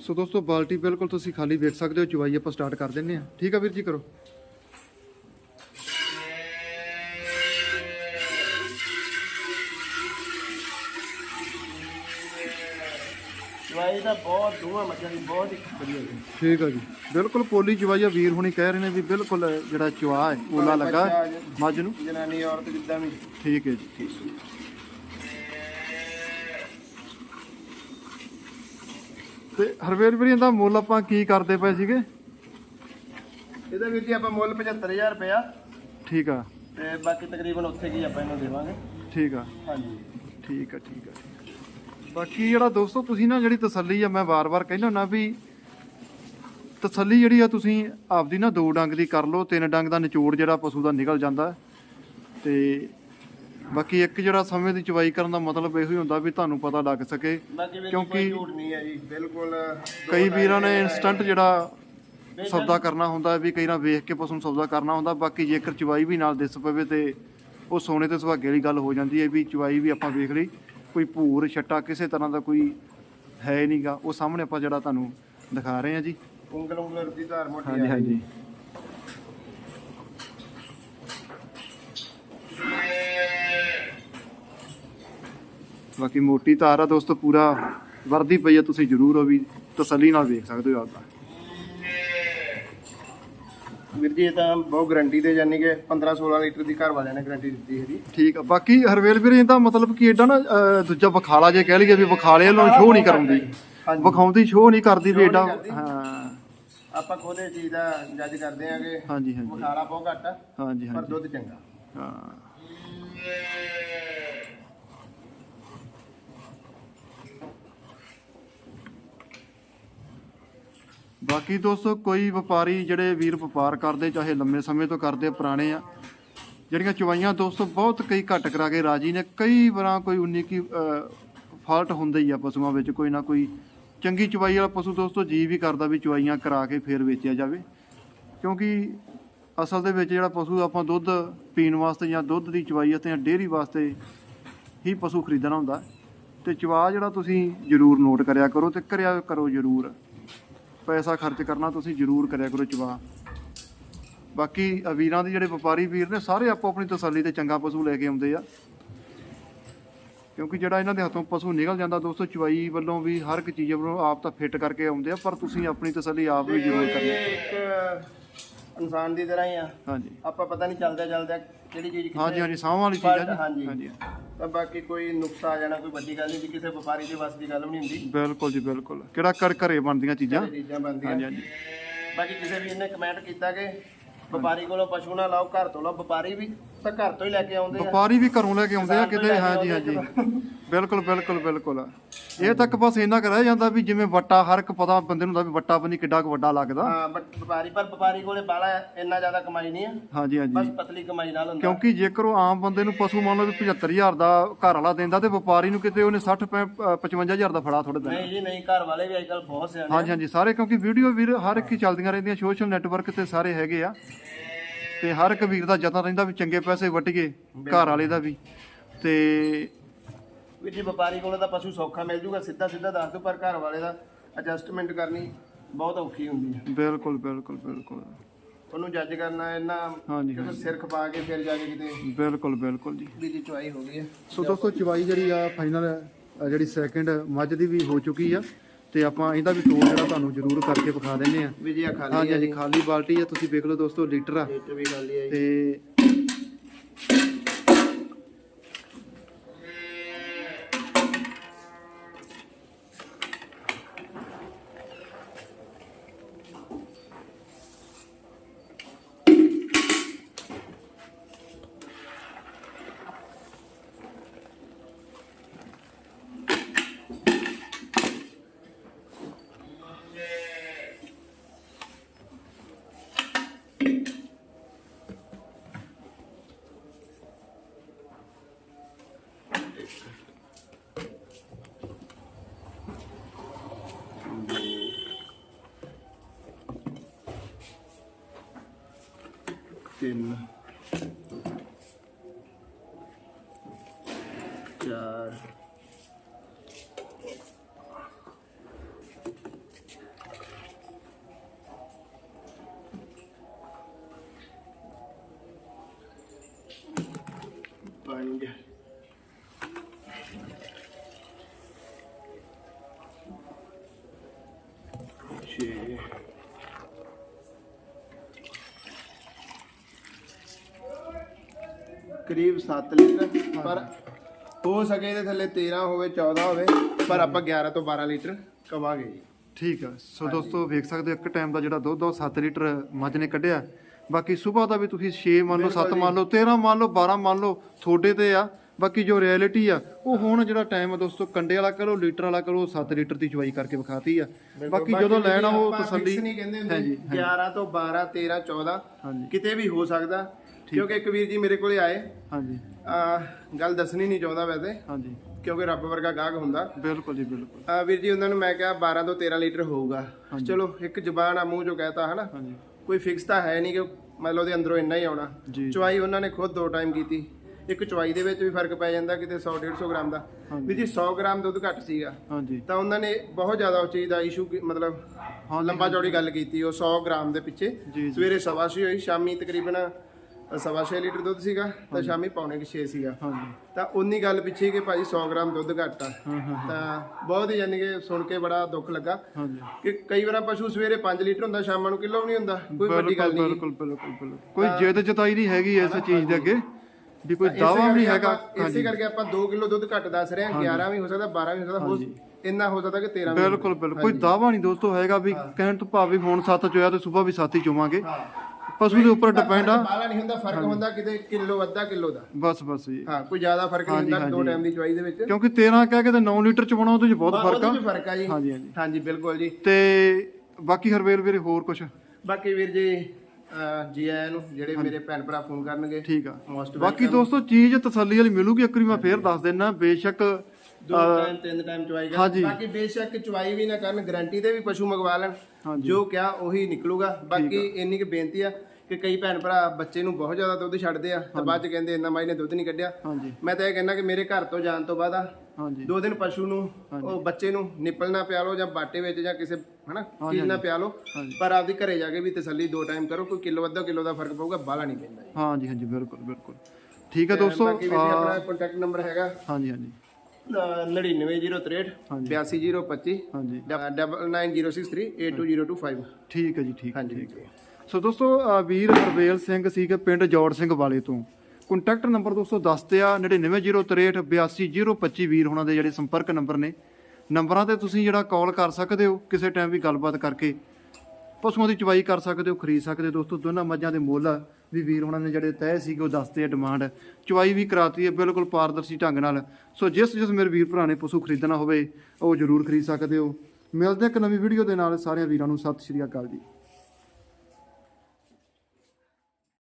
ਸੋ ਦੋਸਤੋ ਬਾਲਟੀ ਬਿਲਕੁਲ ਤੁਸੀਂ ਖਾਲੀ ਵੇਖ ਸਕਦੇ ਹੋ ਚਵਾਈ ਆਪਾਂ ਸਟਾਰਟ ਕਰ ਦਿੰਨੇ ਆ ਠੀਕ ਆ ਵੀਰ ਜੀ, ਕਰੋ। ਤਾਂ ਬਹੁਤ ਦੋਵਾਂ ਮੱਝਾਂ ਦੀ ਬਹੁਤ ਹੀ ਵਧੀਆ ਜੀ ਠੀਕ ਆ ਜੀ। ਬਿਲਕੁਲ ਪੋਲੀ ਚਵਾਈਆ ਵੀਰ ਹੁਣੀ ਕਹਿ ਰਹੇ ਨੇ ਵੀ ਬਿਲਕੁਲ ਜਿਹੜਾ ਚਵਾ ਹੈ ਪੋਲਾ ਲੱਗਾ ਹੈ ਮੱਝ ਨੂੰ। ਜਨਾਨੀ ਔਰਤ ਜਿੱਦਾਂ ਵੀ। ਠੀਕ ਹੈ ਜੀ। ਠੀਕ। ਹੈ ਤੇ ਹਰਵੇਲ ਵੀਰ ਇਹਦਾ ਮੁੱਲ ਆਪਾਂ ਕੀ ਕਰਦੇ ਪਏ ਸੀਗੇ? ਇਹਦਾ ਵੀਰ ਜੀ ਆਪਾਂ ਮੁੱਲ 75000 ਰੁਪਇਆ। ਠੀਕ ਆ। ਤੇ ਬਾਕੀ ਤਕਰੀਬਨ ਉੱਥੇ ਕੀ ਆਪਾਂ ਇਹਨੂੰ ਦੇਵਾਂਗੇ। ਠੀਕ ਆ। ਹਾਂਜੀ। ਠੀਕ ਆ ਠੀਕ ਆ ਠੀਕ ਆ। ਬਾਕੀ ਜਿਹੜਾ ਦੋਸਤੋ ਤੁਸੀਂ ਨਾ ਜਿਹੜੀ ਤਸੱਲੀ ਆ ਮੈਂ ਵਾਰ-ਵਾਰ ਕਹਿੰਦਾ ਹੁੰਦਾ ਵੀ ਤਸੱਲੀ ਜਿਹੜੀ ਆ ਤੁਸੀਂ ਆਪਦੀ ਨਾ ਦੋ ਡੰਗ ਦੀ ਕਰ ਲਓ ਤਿੰਨ ਡੰਗ ਦਾ ਨਿਚੋੜ ਜਿਹੜਾ ਪਸ਼ੂ ਦਾ ਨਿਕਲ ਜਾਂਦਾ। ਤੇ ਬਾਕੀ ਇੱਕ ਜਿਹੜਾ ਸਮੇਂ ਦੀ ਚਵਾਈ ਕਰਨ ਦਾ ਮਤਲਬ ਇਹੋ ਹੀ ਹੁੰਦਾ ਵੀ ਤੁਹਾਨੂੰ ਪਤਾ ਲੱਗ ਸਕੇ ਕਿਉਂਕਿ- ਬਿਲਕੁਲ ਕਈ ਵੀਰਾਂ ਨੇ ਇਨਸਟੰਟ ਜਿਹੜਾ ਸੌਦਾ ਕਰਨਾ ਹੁੰਦਾ ਵੀ ਕਈ ਨਾ ਵੇਖ ਕੇ ਪਸ਼ੂ ਨੂੰ ਸੌਦਾ ਕਰਨਾ ਹੁੰਦਾ ਬਾਕੀ ਜੇਕਰ ਚਵਾਈ ਵੀ ਨਾਲ ਦਿਸ ਪਵੇ ਤੇ ਉਹ ਸੋਨੇ ਤੇ ਸੁਹਾਗੇ ਵਾਲੀ ਗੱਲ ਹੋ ਜਾਂਦੀ ਹੈ ਵੀ ਚਵਾਈ ਵੀ ਆਪਾਂ ਵੇਖ ਲਈ ਕੋਈ ਭੂਰ ਛੱਟਾ ਕਿਸੇ ਤਰ੍ਹਾਂ ਦਾ ਕੋਈ ਹੈ ਨਹੀਂਗਾ ਉਹ ਸਾਹਮਣੇ ਆਪਾਂ ਜਿਹੜਾ ਤੁਹਾਨੂੰ ਦਿਖਾ ਰਹੇ ਹਾਂ ਜੀ। ਉਂਗਲ ਉਂਗਲ ਦੀ ਧਾਰ ਮੋਟੀ ਹਾਂਜੀ ਆ ਹਾਂਜੀ। ਬਾਕੀ ਮੋਟੀ ਤਾਰ ਆ ਦੋਸਤੋ ਪੂਰਾ ਵਰਦੀ ਪਈ ਆ ਤੁਸੀਂ ਜ਼ਰੂਰ ਉਹ ਵੀ ਤਸੱਲੀ ਨਾਲ ਵੇਖ ਸਕਦੇ ਹੋ ਆਪਦਾ। ਵੀਰ ਜੀ ਇਹ ਤਾਂ ਬਹੁਤ ਗਰੰਟੀ ਤੇ ਜਾਨੀ ਕਿ 15 16 ਲੀਟਰ ਦੀ ਘਰ ਵਾਲਿਆਂ ਨੇ ਗਰੰਟੀ ਦਿੱਤੀ ਹੈ ਜੀ। ਠੀਕ ਆ ਬਾਕੀ ਹਰਵੇਲ ਵੀਰ ਇਹਦਾ ਮਤਲਬ ਕੀ ਏਡਾ ਨਾ ਅਹ, ਦੂਜਾ ਬਖਾਲਾ ਜੇ ਕਹਿ ਲਈਏ ਵੀ ਬਖਾਲੇ ਵੱਲੋਂ ਸ਼ੋਅ ਨਹੀਂ ਕਰਾਉਂਦੀ ਹਾਂਜੀ। ਵਿਖਾਉਂਦੀ ਸ਼ੋਅ ਨਹੀਂ ਕਰਦੀ ਵੀ ਕਰਦੀ। ਹਾਂ। ਆਪਾਂ ਖੁਦ ਇਹ ਚੀਜ਼ ਦਾ ਜੱਜ ਕਰਦੇ ਆਂਗੇ ਹਾਂਜੀ ਹਾਂਜੀ। ਮਖਾਲਾ ਬਹੁਤ ਘੱਟ ਆ ਹਾਂਜੀ ਪਰ ਹਾਂਜੀ। ਦੁੱਧ ਚੰਗਾ। ਹਾਂ। ਬਾਕੀ ਦੋਸਤੋ ਕੋਈ ਵਪਾਰੀ ਜਿਹੜੇ ਵੀਰ ਵਪਾਰ ਕਰਦੇ ਚਾਹੇ ਲੰਮੇ ਸਮੇਂ ਤੋਂ ਕਰਦੇ ਆ, ਪੁਰਾਣੇ ਆ ਜਿਹੜੀਆਂ ਚਵਾਈਆਂ ਦੋਸਤੋ ਬਹੁਤ ਕਈ ਘੱਟ ਕਰਾ ਕੇ ਰਾਜੀ ਨੇ ਕਈ ਵਾਰਾਂ ਕੋਈ 19 ਕੀ ਫਾਲਟ ਹੁੰਦਾ ਹੀ ਆ ਪਸ਼ੂਆਂ ਵਿੱਚ ਕੋਈ ਨਾ ਕੋਈ ਚੰਗੀ ਚਵਾਈ ਵਾਲਾ ਪਸ਼ੂ ਦੋਸਤੋ ਜੀ ਵੀ ਕਰਦਾ ਵੀ ਚਵਾਈਆਂ ਕਰਾ ਕੇ ਫੇਰ ਵੇਚਿਆ ਜਾਵੇ। ਕਿਉਂਕਿ ਅਸਲ ਦੇ ਵਿੱਚ ਜਿਹੜਾ ਪਸ਼ੂ ਆਪਾਂ ਦੁੱਧ ਪੀਣ ਵਾਸਤੇ ਜਾਂ ਦੁੱਧ ਦੀ ਚਵਾਈ ਅਤੇ ਜਾਂ ਡੇਅਰੀ ਵਾਸਤੇ ਹੀ ਪਸ਼ੂ ਖਰੀਦਣਾ ਹੁੰਦਾ ਤੇ ਚਵਾ ਜਿਹੜਾ ਤੁਸੀਂ ਜ਼ਰੂਰ ਨੋਟ ਕਰਿਆ ਕਰੋ ਤੇ ਕਰਿਆ ਕਰੋ ਜ਼ਰੂਰ। ਪੈਸਾ ਖਰਚ ਕਰਨਾ ਤੁਸੀਂ ਜ਼ਰੂਰ ਕਰਿਆ ਕਰੋ ਚਵਾ ਬਾਕੀ ਵੀਰਾਂ ਦੇ ਜਿਹੜੇ ਵਪਾਰੀ ਵੀਰ ਨੇ ਸਾਰੇ ਆਪੋ ਆਪਣੀ ਤਸੱਲੀ ਤੇ ਚੰਗਾ ਪਸ਼ੂ ਲੈ ਕੇ ਆਉਂਦੇ ਆ। ਕਿਉਂਕਿ ਜਿਹੜਾ ਇਹਨਾਂ ਦੇ ਹੱਥੋਂ ਪਸ਼ੂ ਨਿਕਲ ਜਾਂਦਾ ਦੋਸਤੋ ਚਵਾਈ ਵੱਲੋਂ ਵੀ ਹਰ ਇੱਕ ਚੀਜ਼ ਵੱਲੋਂ ਆਪ ਤਾਂ ਫਿੱਟ ਕਰਕੇ ਆਉਂਦੇ ਆ ਪਰ ਤੁਸੀਂ ਆਪਣੀ ਤਸੱਲੀ ਆਪ ਵੀ ਜ਼ਰੂਰ ਕਰਨੀ ਇੱਕ ਇਨਸਾਨ ਦੀ ਤਰ੍ਹਾਂ ਹੀ ਆ। ਹਾਂਜੀ। ਆਪਾਂ ਪਤਾ ਨਹੀਂ ਚੱਲਦਾ ਚੱਲਦਾ ਕਿਹੜੀ ਚੀਜ਼ ਹਾਂਜੀ ਹਾਂਜੀ ਸਾਂਭ ਵਾਲੀ ਚੀਜ਼ ਆ ਜੀ। ਹਾਂਜੀ। ਹਾਂਜੀ। ਤਾਂ ਬਾਕੀ ਕੋਈ ਨੁਕਸ ਆ ਜਾਣਾ ਕੋਈ ਵੱਡੀ ਗੱਲ ਨਹੀਂ ਜੀ ਕਿਸੇ ਵਪਾਰੀ ਦੇ ਵੱਸ ਦੀ ਗੱਲ ਵੀ ਨਹੀਂ ਹੁੰਦੀ। ਬਿਲਕੁਲ ਜੀ ਬਿਲਕੁਲ। ਕਿਹੜਾ ਕਰ ਘਰੇ ਬਣਦੀਆਂ ਚੀਜ਼ਾਂ? ਇਹ ਚੀਜ਼ਾਂ ਬਣਦੀਆਂ। ਹਾਂਜੀ ਹਾਂਜੀ। ਬਾਕੀ ਕਿਸੇ ਵੀ ਇਹਨੇ ਕਮੈਂਟ ਕੀਤਾ ਕਿ ਵਪਾਰੀ ਕੋਲੋਂ ਪਸ਼ੂ ਨਾ ਲਾਓ ਘਰ ਤੋਂ ਲਓ ਵਪਾਰੀ ਵੀ। ਤਾਂ ਘਰ ਤੋਂ ਹੀ ਲੈ ਕੇ ਆਉਂਦੇ ਆ। ਵਪਾਰੀ ਵੀ ਘਰੋਂ ਲੈ ਕੇ ਆਉਂਦੇ ਆ ਕਿਤੇ? ਹਾਂਜੀ ਹਾਂਜੀ। ਬਿਲਕੁਲ ਬਿਲਕੁਲ ਬਿਲਕੁਲ। ਇਹ ਤੱਕ ਬਸ ਇੰਨਾ ਕੁ ਰਹਿ ਜਾਂਦਾ ਵੀ ਜਿਵੇਂ ਵੱਟਾ ਹਰ ਇੱਕ ਪਤਾ ਬੰਦੇ ਨੂੰ ਹੁੰਦਾ ਵੀ ਵੱਟਾ ਬਣੀ ਕਿੱਡਾ ਕੁ ਵੱਡਾ ਲੱਗਦਾ। ਹਾਂ ਬਟ ਵਪਾਰੀ ਪਰ ਵਪਾਰੀ ਕੋਲੇ ਬਾਲਾ ਇੰਨਾ ਜ਼ਿਆਦਾ ਕਮਾਈ ਨਹੀਂ ਆ। ਹਾਂਜੀ ਬਸ ਹਾਂਜੀ ਪਤਲੀ ਕਮਾਈ ਨਾਲ ਹੁੰਦਾ। ਕਿਉਂਕਿ ਜੇਕਰ ਉਹ ਆਮ ਬੰਦੇ ਨੂੰ ਪਸ਼ੂ ਮੰਨ ਲਓ ਵੀ 75000 ਦਾ ਘਰ ਵਾਲਾ ਦਿੰਦਾ ਤੇ ਵਪਾਰੀ ਨੂੰ ਕਿਤੇ ਉਹਨੇ 60 ਪੈ- ਅ, 55000 ਦਾ ਫੜਾ ਥੋੜਾ ਦੇਣਾ ਨਹੀਂ ਜੀ ਨਹੀਂ ਘਰ ਵਾਲੇ ਵੀ ਅੱਜਕੱਲ ਬਹੁਤ ਸਿਆਣੇ। ਹਾਂਜੀ ਹਾਂਜੀ। ਸਾਰੇ ਕਿਉਂਕਿ ਵੀਡੀਓ ਵੀਰ ਹਰ ਇੱਕ ਹੀ ਚੱਲਦੀਆਂ ਰਹਿੰਦੀਆਂ ਸੋਸ਼ਲ ਨੈਟਵਰਕ ਤੇ ਸਾਰੇ ਹੈਗੇ ਆ। ਤੇ ਹਰ ਇੱਕ ਵੀਰ ਦਾ ਯਤਨ ਰਹਿੰਦਾ ਵੀ ਚੰਗੇ ਪੈਸੇ ਵੱਟੀਏ ਘਰ ਵਾਲੇ ਦਾ ਵੀ। ਤੇ ਵੀ ਜੀ ਵਪਾਰੀ ਕੋਲੋਂ ਤਾਂ ਪਸ਼ੂ ਸੌਖਾ ਮਿਲ ਜੂਗਾ ਸਿੱਧਾ ਸਿੱਧਾ ਦੱਸ ਦੋ ਪਰ ਘਰ ਵਾਲੇ ਦਾ ਐਡਜਸਟਮੈਂਟ ਕਰਨੀ ਬਹੁਤ ਔਖੀ ਹੁੰਦੀ ਹੈ। ਬਿਲਕੁਲ ਬਿਲਕੁਲ ਬਿਲਕੁਲ। ਉਹਨੂੰ ਜੱਜ ਕਰਨਾ ਇੰਨਾ ਹਾਂਜੀ, ਕਿਤੇ ਸਿਰ ਖਪਾ ਕੇ ਫਿਰ ਜਾ ਕੇ ਕਿਤੇ ਬਿਲਕੁਲ ਬਿਲਕੁਲ ਜੀ। ਵੀ ਦੀ ਚੁਆਈ ਹੋ ਗਈ ਹੈ। ਸੋ ਦੋਸਤੋ ਚਵਾਈ ਜਿਹੜੀ ਆ ਫਾਈਨਲ ਜਿਹੜੀ ਸੈਕਿੰਡ ਮੱਝ ਦੀ ਵੀ ਹੋ ਚੁੱਕੀ ਆ। ਤੇ ਆਪਾਂ ਇਹਦਾ ਵੀ ਤੋਲ ਜਿਹੜਾ ਤੁਹਾਨੂੰ ਜ਼ਰੂਰ ਕਰਕੇ ਵਿਖਾ ਦਿੰਨੇ ਆ ਵੀ ਜੀ ਆ ਖਾਲੀ ਹਾਂਜੀ ਹੈ ਹਾਂਜੀ ਖਾਲੀ ਬਾਲਟੀ ਆ ਤੁਸੀਂ ਦੇਖ ਲਓ ਦੋਸਤੋ ਲੀਟਰ ਆ। ਲੀਟਰ ਵੀ ਖਾਲੀ ਜੀ। ਤੇ ਤਿੰਨ ਚਾਰ ਪੰਜ ਕਰੀਬ 7 ਲੀਟਰ ਪਰ ਹੋ ਸਕੇ ਇਹਦੇ ਥੱਲੇ 13 ਹੋਵੇ 14 ਹੋਵੇ ਪਰ ਆਪਾਂ 11 ਤੋਂ 12 ਲੀਟਰ ਕਵਾਂਗੇ ਜੀ। ਠੀਕ ਆ। ਸੋ ਦੋਸਤੋ ਵੇਖ ਸਕਦੇ ਹੋ ਇੱਕ ਟਾਈਮ ਦਾ ਜਿਹੜਾ ਦੁੱਧ ਆ ਉਹ 7 ਲੀਟਰ ਮੱਝ ਨੇ ਕੱਢਿਆ। ਬਾਕੀ ਸਵੇਰ ਦਾ ਵੀ ਤੁਸੀਂ 6 ਮੰਨ ਲਓ 7 ਮੰਨ ਲਓ 13 ਮੰਨ ਲਓ 12 ਮੰਨ ਲਓ ਤੁਹਾਡੇ ਤੇ ਆ। ਬਾਕੀ ਜੋ ਰਿਐਲਿਟੀ ਆ ਉਹ ਹੁਣ ਜਿਹੜਾ ਟਾਈਮ ਆ ਦੋਸਤੋ ਕੰਡੇ ਵਾਲਾ ਕਰੋ ਲੀਟਰ ਵਾਲਾ ਕਰੋ 7 ਲੀਟਰ ਦੀ ਚਵਾਈ ਕਰਕੇ ਵਿਖਾਤੀ ਆ। ਬਾਕੀ ਜਦੋਂ ਲੈਣਾ ਉਹ ਤਸੱਲੀ ਨਹੀਂ ਕਹਿੰਦੇ ਹੁੰਦੇ 11 ਤੋਂ 12 13 14 ਹਾਂਜੀ। ਕਿਤੇ ਵੀ ਹੋ ਸਕਦਾ। ਕਿਉਂਕਿ ਇੱਕ ਵੀਰ ਜੀ ਮੇਰੇ ਕੋਲੇ ਆਏ। ਹਾਂਜੀ। ਆ ਗੱਲ ਦੱਸਣੀ ਨਹੀਂ ਚਾਹੁੰਦਾ ਵੈਸੇ। ਹਾਂਜੀ। ਕਿਉਂਕਿ ਰੱਬ ਵਰਗਾ ਗਾਹਕ ਹੁੰਦਾ। ਬਿਲਕੁਲ ਜੀ ਬਿਲਕੁਲ। ਆ ਵੀਰ ਜੀ ਉਹਨਾਂ ਨੂੰ ਮੈਂ ਕਿਹਾ 12 ਤੋਂ 13 ਲੀਟਰ ਹੋਊਗਾ। ਚਲੋ ਇੱਕ ਜ਼ਬਾਨ ਆ ਮੂੰਹ ਜੋ ਕਹਤਾ ਹਨਾ? ਹਾਂਜੀ। ਕੋਈ ਫਿਕਸ ਤਾਂ ਹੈ ਨਹੀਂ ਕਿ ਮਤਲਬ ਉਹਦੇ ਅੰਦਰੋਂ ਇੰਨਾ ਹੀ ਆਉਣਾ। ਜੀ ਚੁਆਈ ਉਹਨਾਂ ਨੇ ਖੁਦ ਦੋ ਟਾਈਮ ਕੀਤੀ। ਇੱਕ ਚੁਆਈ ਦੇ ਵਿੱਚ ਵੀ ਫ਼ਰਕ ਪੈ ਜਾਂਦਾ ਕਿਤੇ 100 150 ਗ੍ਰਾਮ ਦਾ। ਵੀਰ ਜੀ 100 ਗ੍ਰਾਮ ਦੁੱਧ ਘੱਟ ਸੀਗਾ। ਹਾਂਜੀ। ਤਾਂ ਉਹਨਾਂ ਨੇ ਬਹੁਤ ਜ਼ਿਆਦਾ ਉਸ ਚੀਜ਼ ਦਾ ਇਸ਼ੂ ਮਤਲਬ ਹਾਂ ਲੰਬਾ ਚੌੜੀ ਗੱਲ ਕੀਤੀ ਉਹ 100 ਗ੍ਰਾਮ ਦੇ ਪਿੱਛੇ। ਸਵੇਰੇ ਸਵਾ ਛੇ ਹੋਈ ਸ਼ਾਮੀ ਤਕਰੀਬਨ ਸਵਾ ਛੇ ਲੀਟਰ ਦੁੱਧ ਸੀਗਾ ਤਾਂ ਸ਼ਾਮੀ ਪੌਣੇ 6 ਸੀਗਾ। ਹਾਂਜੀ। ਤਾਂ ਉਨੀ ਗੱਲ ਪਿੱਛੇ ਕਿ ਭਾਜੀ 100 ਗ੍ਰਾਮ ਦੁੱਧ ਘੱਟ ਆ। ਤਾਂ ਬਹੁਤ ਹੀ ਯਾਨੀ ਕਿ ਸੁਣ ਕੇ ਬੜਾ ਦੁੱਖ ਲੱਗਾ। ਹਾਂਜੀ। ਕਿ ਕਈ ਵਾਰ ਪਸ਼ੂ ਸਵੇਰੇ 5 ਲੀਟਰ ਹੁੰਦਾ ਸ਼ਾਮਾਂ ਨੂੰ ਕਿਲੋ ਵੀ ਨਹੀਂ ਹੁੰਦਾ। ਕੋਈ ਵੱਡੀ ਗੱਲ ਨਹੀਂ। ਬਿਲਕੁਲ ਬਿਲਕੁਲ ਬਿਲਕੁਲ। ਕੋਈ ਜਿੱਦ ਜਤਾਈ ਨਹੀਂ ਹੈਗੀ ਇਸ ਚੀਜ਼ ਦੇ ਅੱਗੇ ਵੀ ਕੋਈ ਦਾਵਾ ਨਹੀਂ ਹੈਗਾ। ਇਸੇ ਕਰਕੇ ਆਪਾਂ 2 ਕਿਲੋ ਦੁੱਧ ਘੱਟ ਦੱਸ ਰਹੇ ਹਾਂ 11 ਵੀ ਹੋ ਸਕਦਾ 12 ਵੀ ਹੋ ਸਕਦਾ ਹੋ ਇੰਨਾ ਹੋ ਸਕਦਾ ਕਿ 13 ਵੀ ਬਿਲਕੁਲ ਬਿਲਕੁਲ। ਕੋਈ ਦਾਵਾ ਨਹੀਂ ਦੋਸਤੋ ਹੈਗਾ ਵੀ ਕਹਿਣ ਤੋਂ ਭਾਵੇਂ ਹੁਣ ਸੱਤ ਚੋਇਆ ਤੇ ਸਵੇਰ ਵੀ ਸੱਤ ਹੀ ਚੋਵਾਂਗੇ। ਪਸ਼ੂ ਦੇ ਉੱਪਰ ਡਿਪੈਂਡ ਆ। ਬਾਲਾ ਨਹੀਂ ਹੁੰਦਾ ਫ਼ਰਕ ਹੁੰਦਾ ਕਿਤੇ ਕਿਲੋ ਅੱਧਾ ਕਿਲੋ ਦਾ। ਬਸ ਬਸ ਜੀ। ਹਾਂ ਕੋਈ ਜ਼ਿਆਦਾ ਫ਼ਰਕ ਨਹੀਂ ਹੁੰਦਾ ਦੋ ਟਾਈਮ ਦੀ ਚੁਆਈ ਦੇ ਵਿੱਚ। ਕਿਉਂਕਿ 13 ਕਹਿ ਕੇ ਤੇ 9 ਲੀਟਰ ਚ ਬਣਾਉ ਚ ਬਹੁਤ ਫ਼ਰਕ ਆ। ਵਿੱਚ ਫ਼ਰਕ ਆ ਜੀ। ਹਾਂਜੀ ਹਾਂਜੀ। ਹਾਂਜੀ ਬਿਲਕੁਲ ਜੀ। ਤੇ ਬਾਕੀ ਹਰਵੇਲ ਵੀਰੇ ਹੋਰ ਕੁਝ ਬਾਕੀ ਵੀਰ ਜੀ ਜੀ ਆਇਆਂ ਨੂੰ ਜਿਹੜੇ ਮੇਰੇ ਭੈਣ ਭਰਾ ਫੋਨ ਕਰਨਗੇ ਠੀਕ ਆ। ਬਾਕੀ ਦੋਸਤੋ ਚੀਜ਼ ਤਸੱਲੀ ਵਾਲੀ ਮਿਲੂਗੀ ਇੱਕ ਵਾਰੀ ਮੈਂ ਫੇਰ ਦੱਸ ਦਿੰਨਾ ਬੇਸ਼ੱਕ ਦੋ ਟਾਈਮ ਤਿੰਨ ਟਾਈਮ ਚੁਆਈ ਹਾਂਜੀ। ਕਰਨ ਬਾਕੀ ਬੇਸ਼ੱਕ ਚੁਆਈ ਵੀ ਨਾ ਕਰਨ ਗਾਰੰਟੀ ਤੇ ਵੀ ਪਸ਼ੂ ਮੰਗਵਾ ਲੈਣ। ਜੋ ਕਿਹਾ ਉਹੀ ਨਿਕਲੂਗਾ। ਬਾਕੀ ਇੰਨੀ ਕੁ ਬੇਨਤੀ ਆ ਕਿ ਕਈ ਭੈਣ ਭਰਾ ਬੱਚੇ ਨੂੰ ਬਹੁਤ ਜ਼ਿਆਦਾ ਦੁੱਧ ਛੱਡਦੇ ਆ ਤੇ ਬਾਅਦ ਚ ਕਹਿੰਦੇ ਇੰਨਾ ਮਾਈ ਨੇ ਦੁੱਧ ਨਹੀਂ ਕੱਢਿਆ। ਹਾਂਜੀ। ਮੈਂ ਤਾਂ ਇਹ ਕਹਿੰਦਾ ਕਿ ਮੇਰੇ ਘਰ ਤੋਂ ਜਾਣ ਤੋਂ ਬਾਅਦ ਆ ਹਾਂਜੀ। ਦੋ ਦਿਨ ਪਸ਼ੂ ਨੂੰ ਉਹ ਬੱਚੇ ਨੂੰ ਨਿਪਲ ਨਾ ਪਿਆ ਲਓ ਜਾਂ ਬਾਟੇ ਵਿੱਚ ਜਾਂ ਕਿਸੇ ਹਨਾ ਚੀਜ਼ ਨਾ ਪਿਆ ਲਓ ਪਰ ਆਪਦੀ ਘਰੇ ਜਾ ਕੇ ਵੀ ਤਸੱਲੀ ਦੋ ਟਾਈਮ ਕਰੋ ਕੋਈ ਕਿਲੋ ਅੱਧਾ ਕਿਲੋ ਦਾ ਫ਼ਰਕ ਪਊਗਾ ਬਾਲਾ ਨਹੀਂ ਪੈਂਦਾ। ਹਾਂਜੀ ਹਾਂਜੀ ਬਿਲਕੁਲ ਬਿਲਕੁਲ। ਠੀਕ ਹੈ ਦੋਸਤੋ ਬਾਕੀ ਵੀ ਆਪਣਾ ਕੰਟੈਕਟ ਨੰਬਰ ਹੈਗਾ। ਹਾਂਜੀ ਹਾਂਜੀ। 99063 82025 ਹਾਂਜੀ। 9906382025 ਠੀਕ ਹੈ ਜੀ ਠੀਕ ਹਾਂਜੀ। ਸੋ ਦੋਸਤੋ ਵੀਰ ਹਰਵੇਲ ਸਿੰਘ ਸੀਗੇ ਪਿੰਡ ਜੋੜ ਸਿੰਘ ਵਾਲੇ ਤੋਂ। ਕੰਟੈਕਟ ਨੰਬਰ ਦੋਸਤੋ ਦੱਸਦੇ ਆ 9903682025 ਵੀਰ ਹੋਣਾ ਦੇ ਜਿਹੜੇ ਸੰਪਰਕ ਨੰਬਰ ਨੇ। ਨੰਬਰਾਂ ਤੇ ਤੁਸੀਂ ਜਿਹੜਾ ਕਾਲ ਕਰ ਸਕਦੇ ਹੋ, ਕਿਸੇ ਟਾਈਮ ਵੀ ਗੱਲਬਾਤ ਕਰਕੇ ਪਸ਼ੂਆਂ ਦੀ ਚਵਾਈ ਕਰ ਸਕਦੇ ਹੋ, ਖਰੀਦ ਸਕਦੇ ਹੋ। ਦੋਸਤੋ, ਦੋਨਾਂ ਮੱਝਾਂ ਦੇ ਮੁੱਲ ਵੀ ਵੀਰ ਉਹਨਾਂ ਨੇ ਜਿਹੜੇ ਤੈਅ ਸੀਗੇ, ਉਹ ਦੱਸਦੇ ਆ ਡਿਮਾਂਡ ਚਵਾਈ ਵੀ ਕਰਾਤੀ ਹੈ, ਬਿਲਕੁਲ ਪਾਰਦਰਸ਼ੀ ਢੰਗ ਨਾਲ। ਸੋ ਜਿਸ ਜਿਸ ਮੇਰੇ ਵੀਰ ਭਰਾ ਨੇ ਪਸ਼ੂ ਖਰੀਦਣਾ ਹੋਵੇ, ਉਹ ਜ਼ਰੂਰ ਖਰੀਦ ਸਕਦੇ ਹੋ। ਮਿਲਦੇ ਇੱਕ ਨਵੀਂ ਵੀਡੀਓ ਦੇ ਨਾਲ। ਸਾਰਿਆਂ ਵੀਰਾਂ ਨੂੰ ਸਤਿ ਸ਼੍ਰੀ ਅਕਾਲ ਜੀ।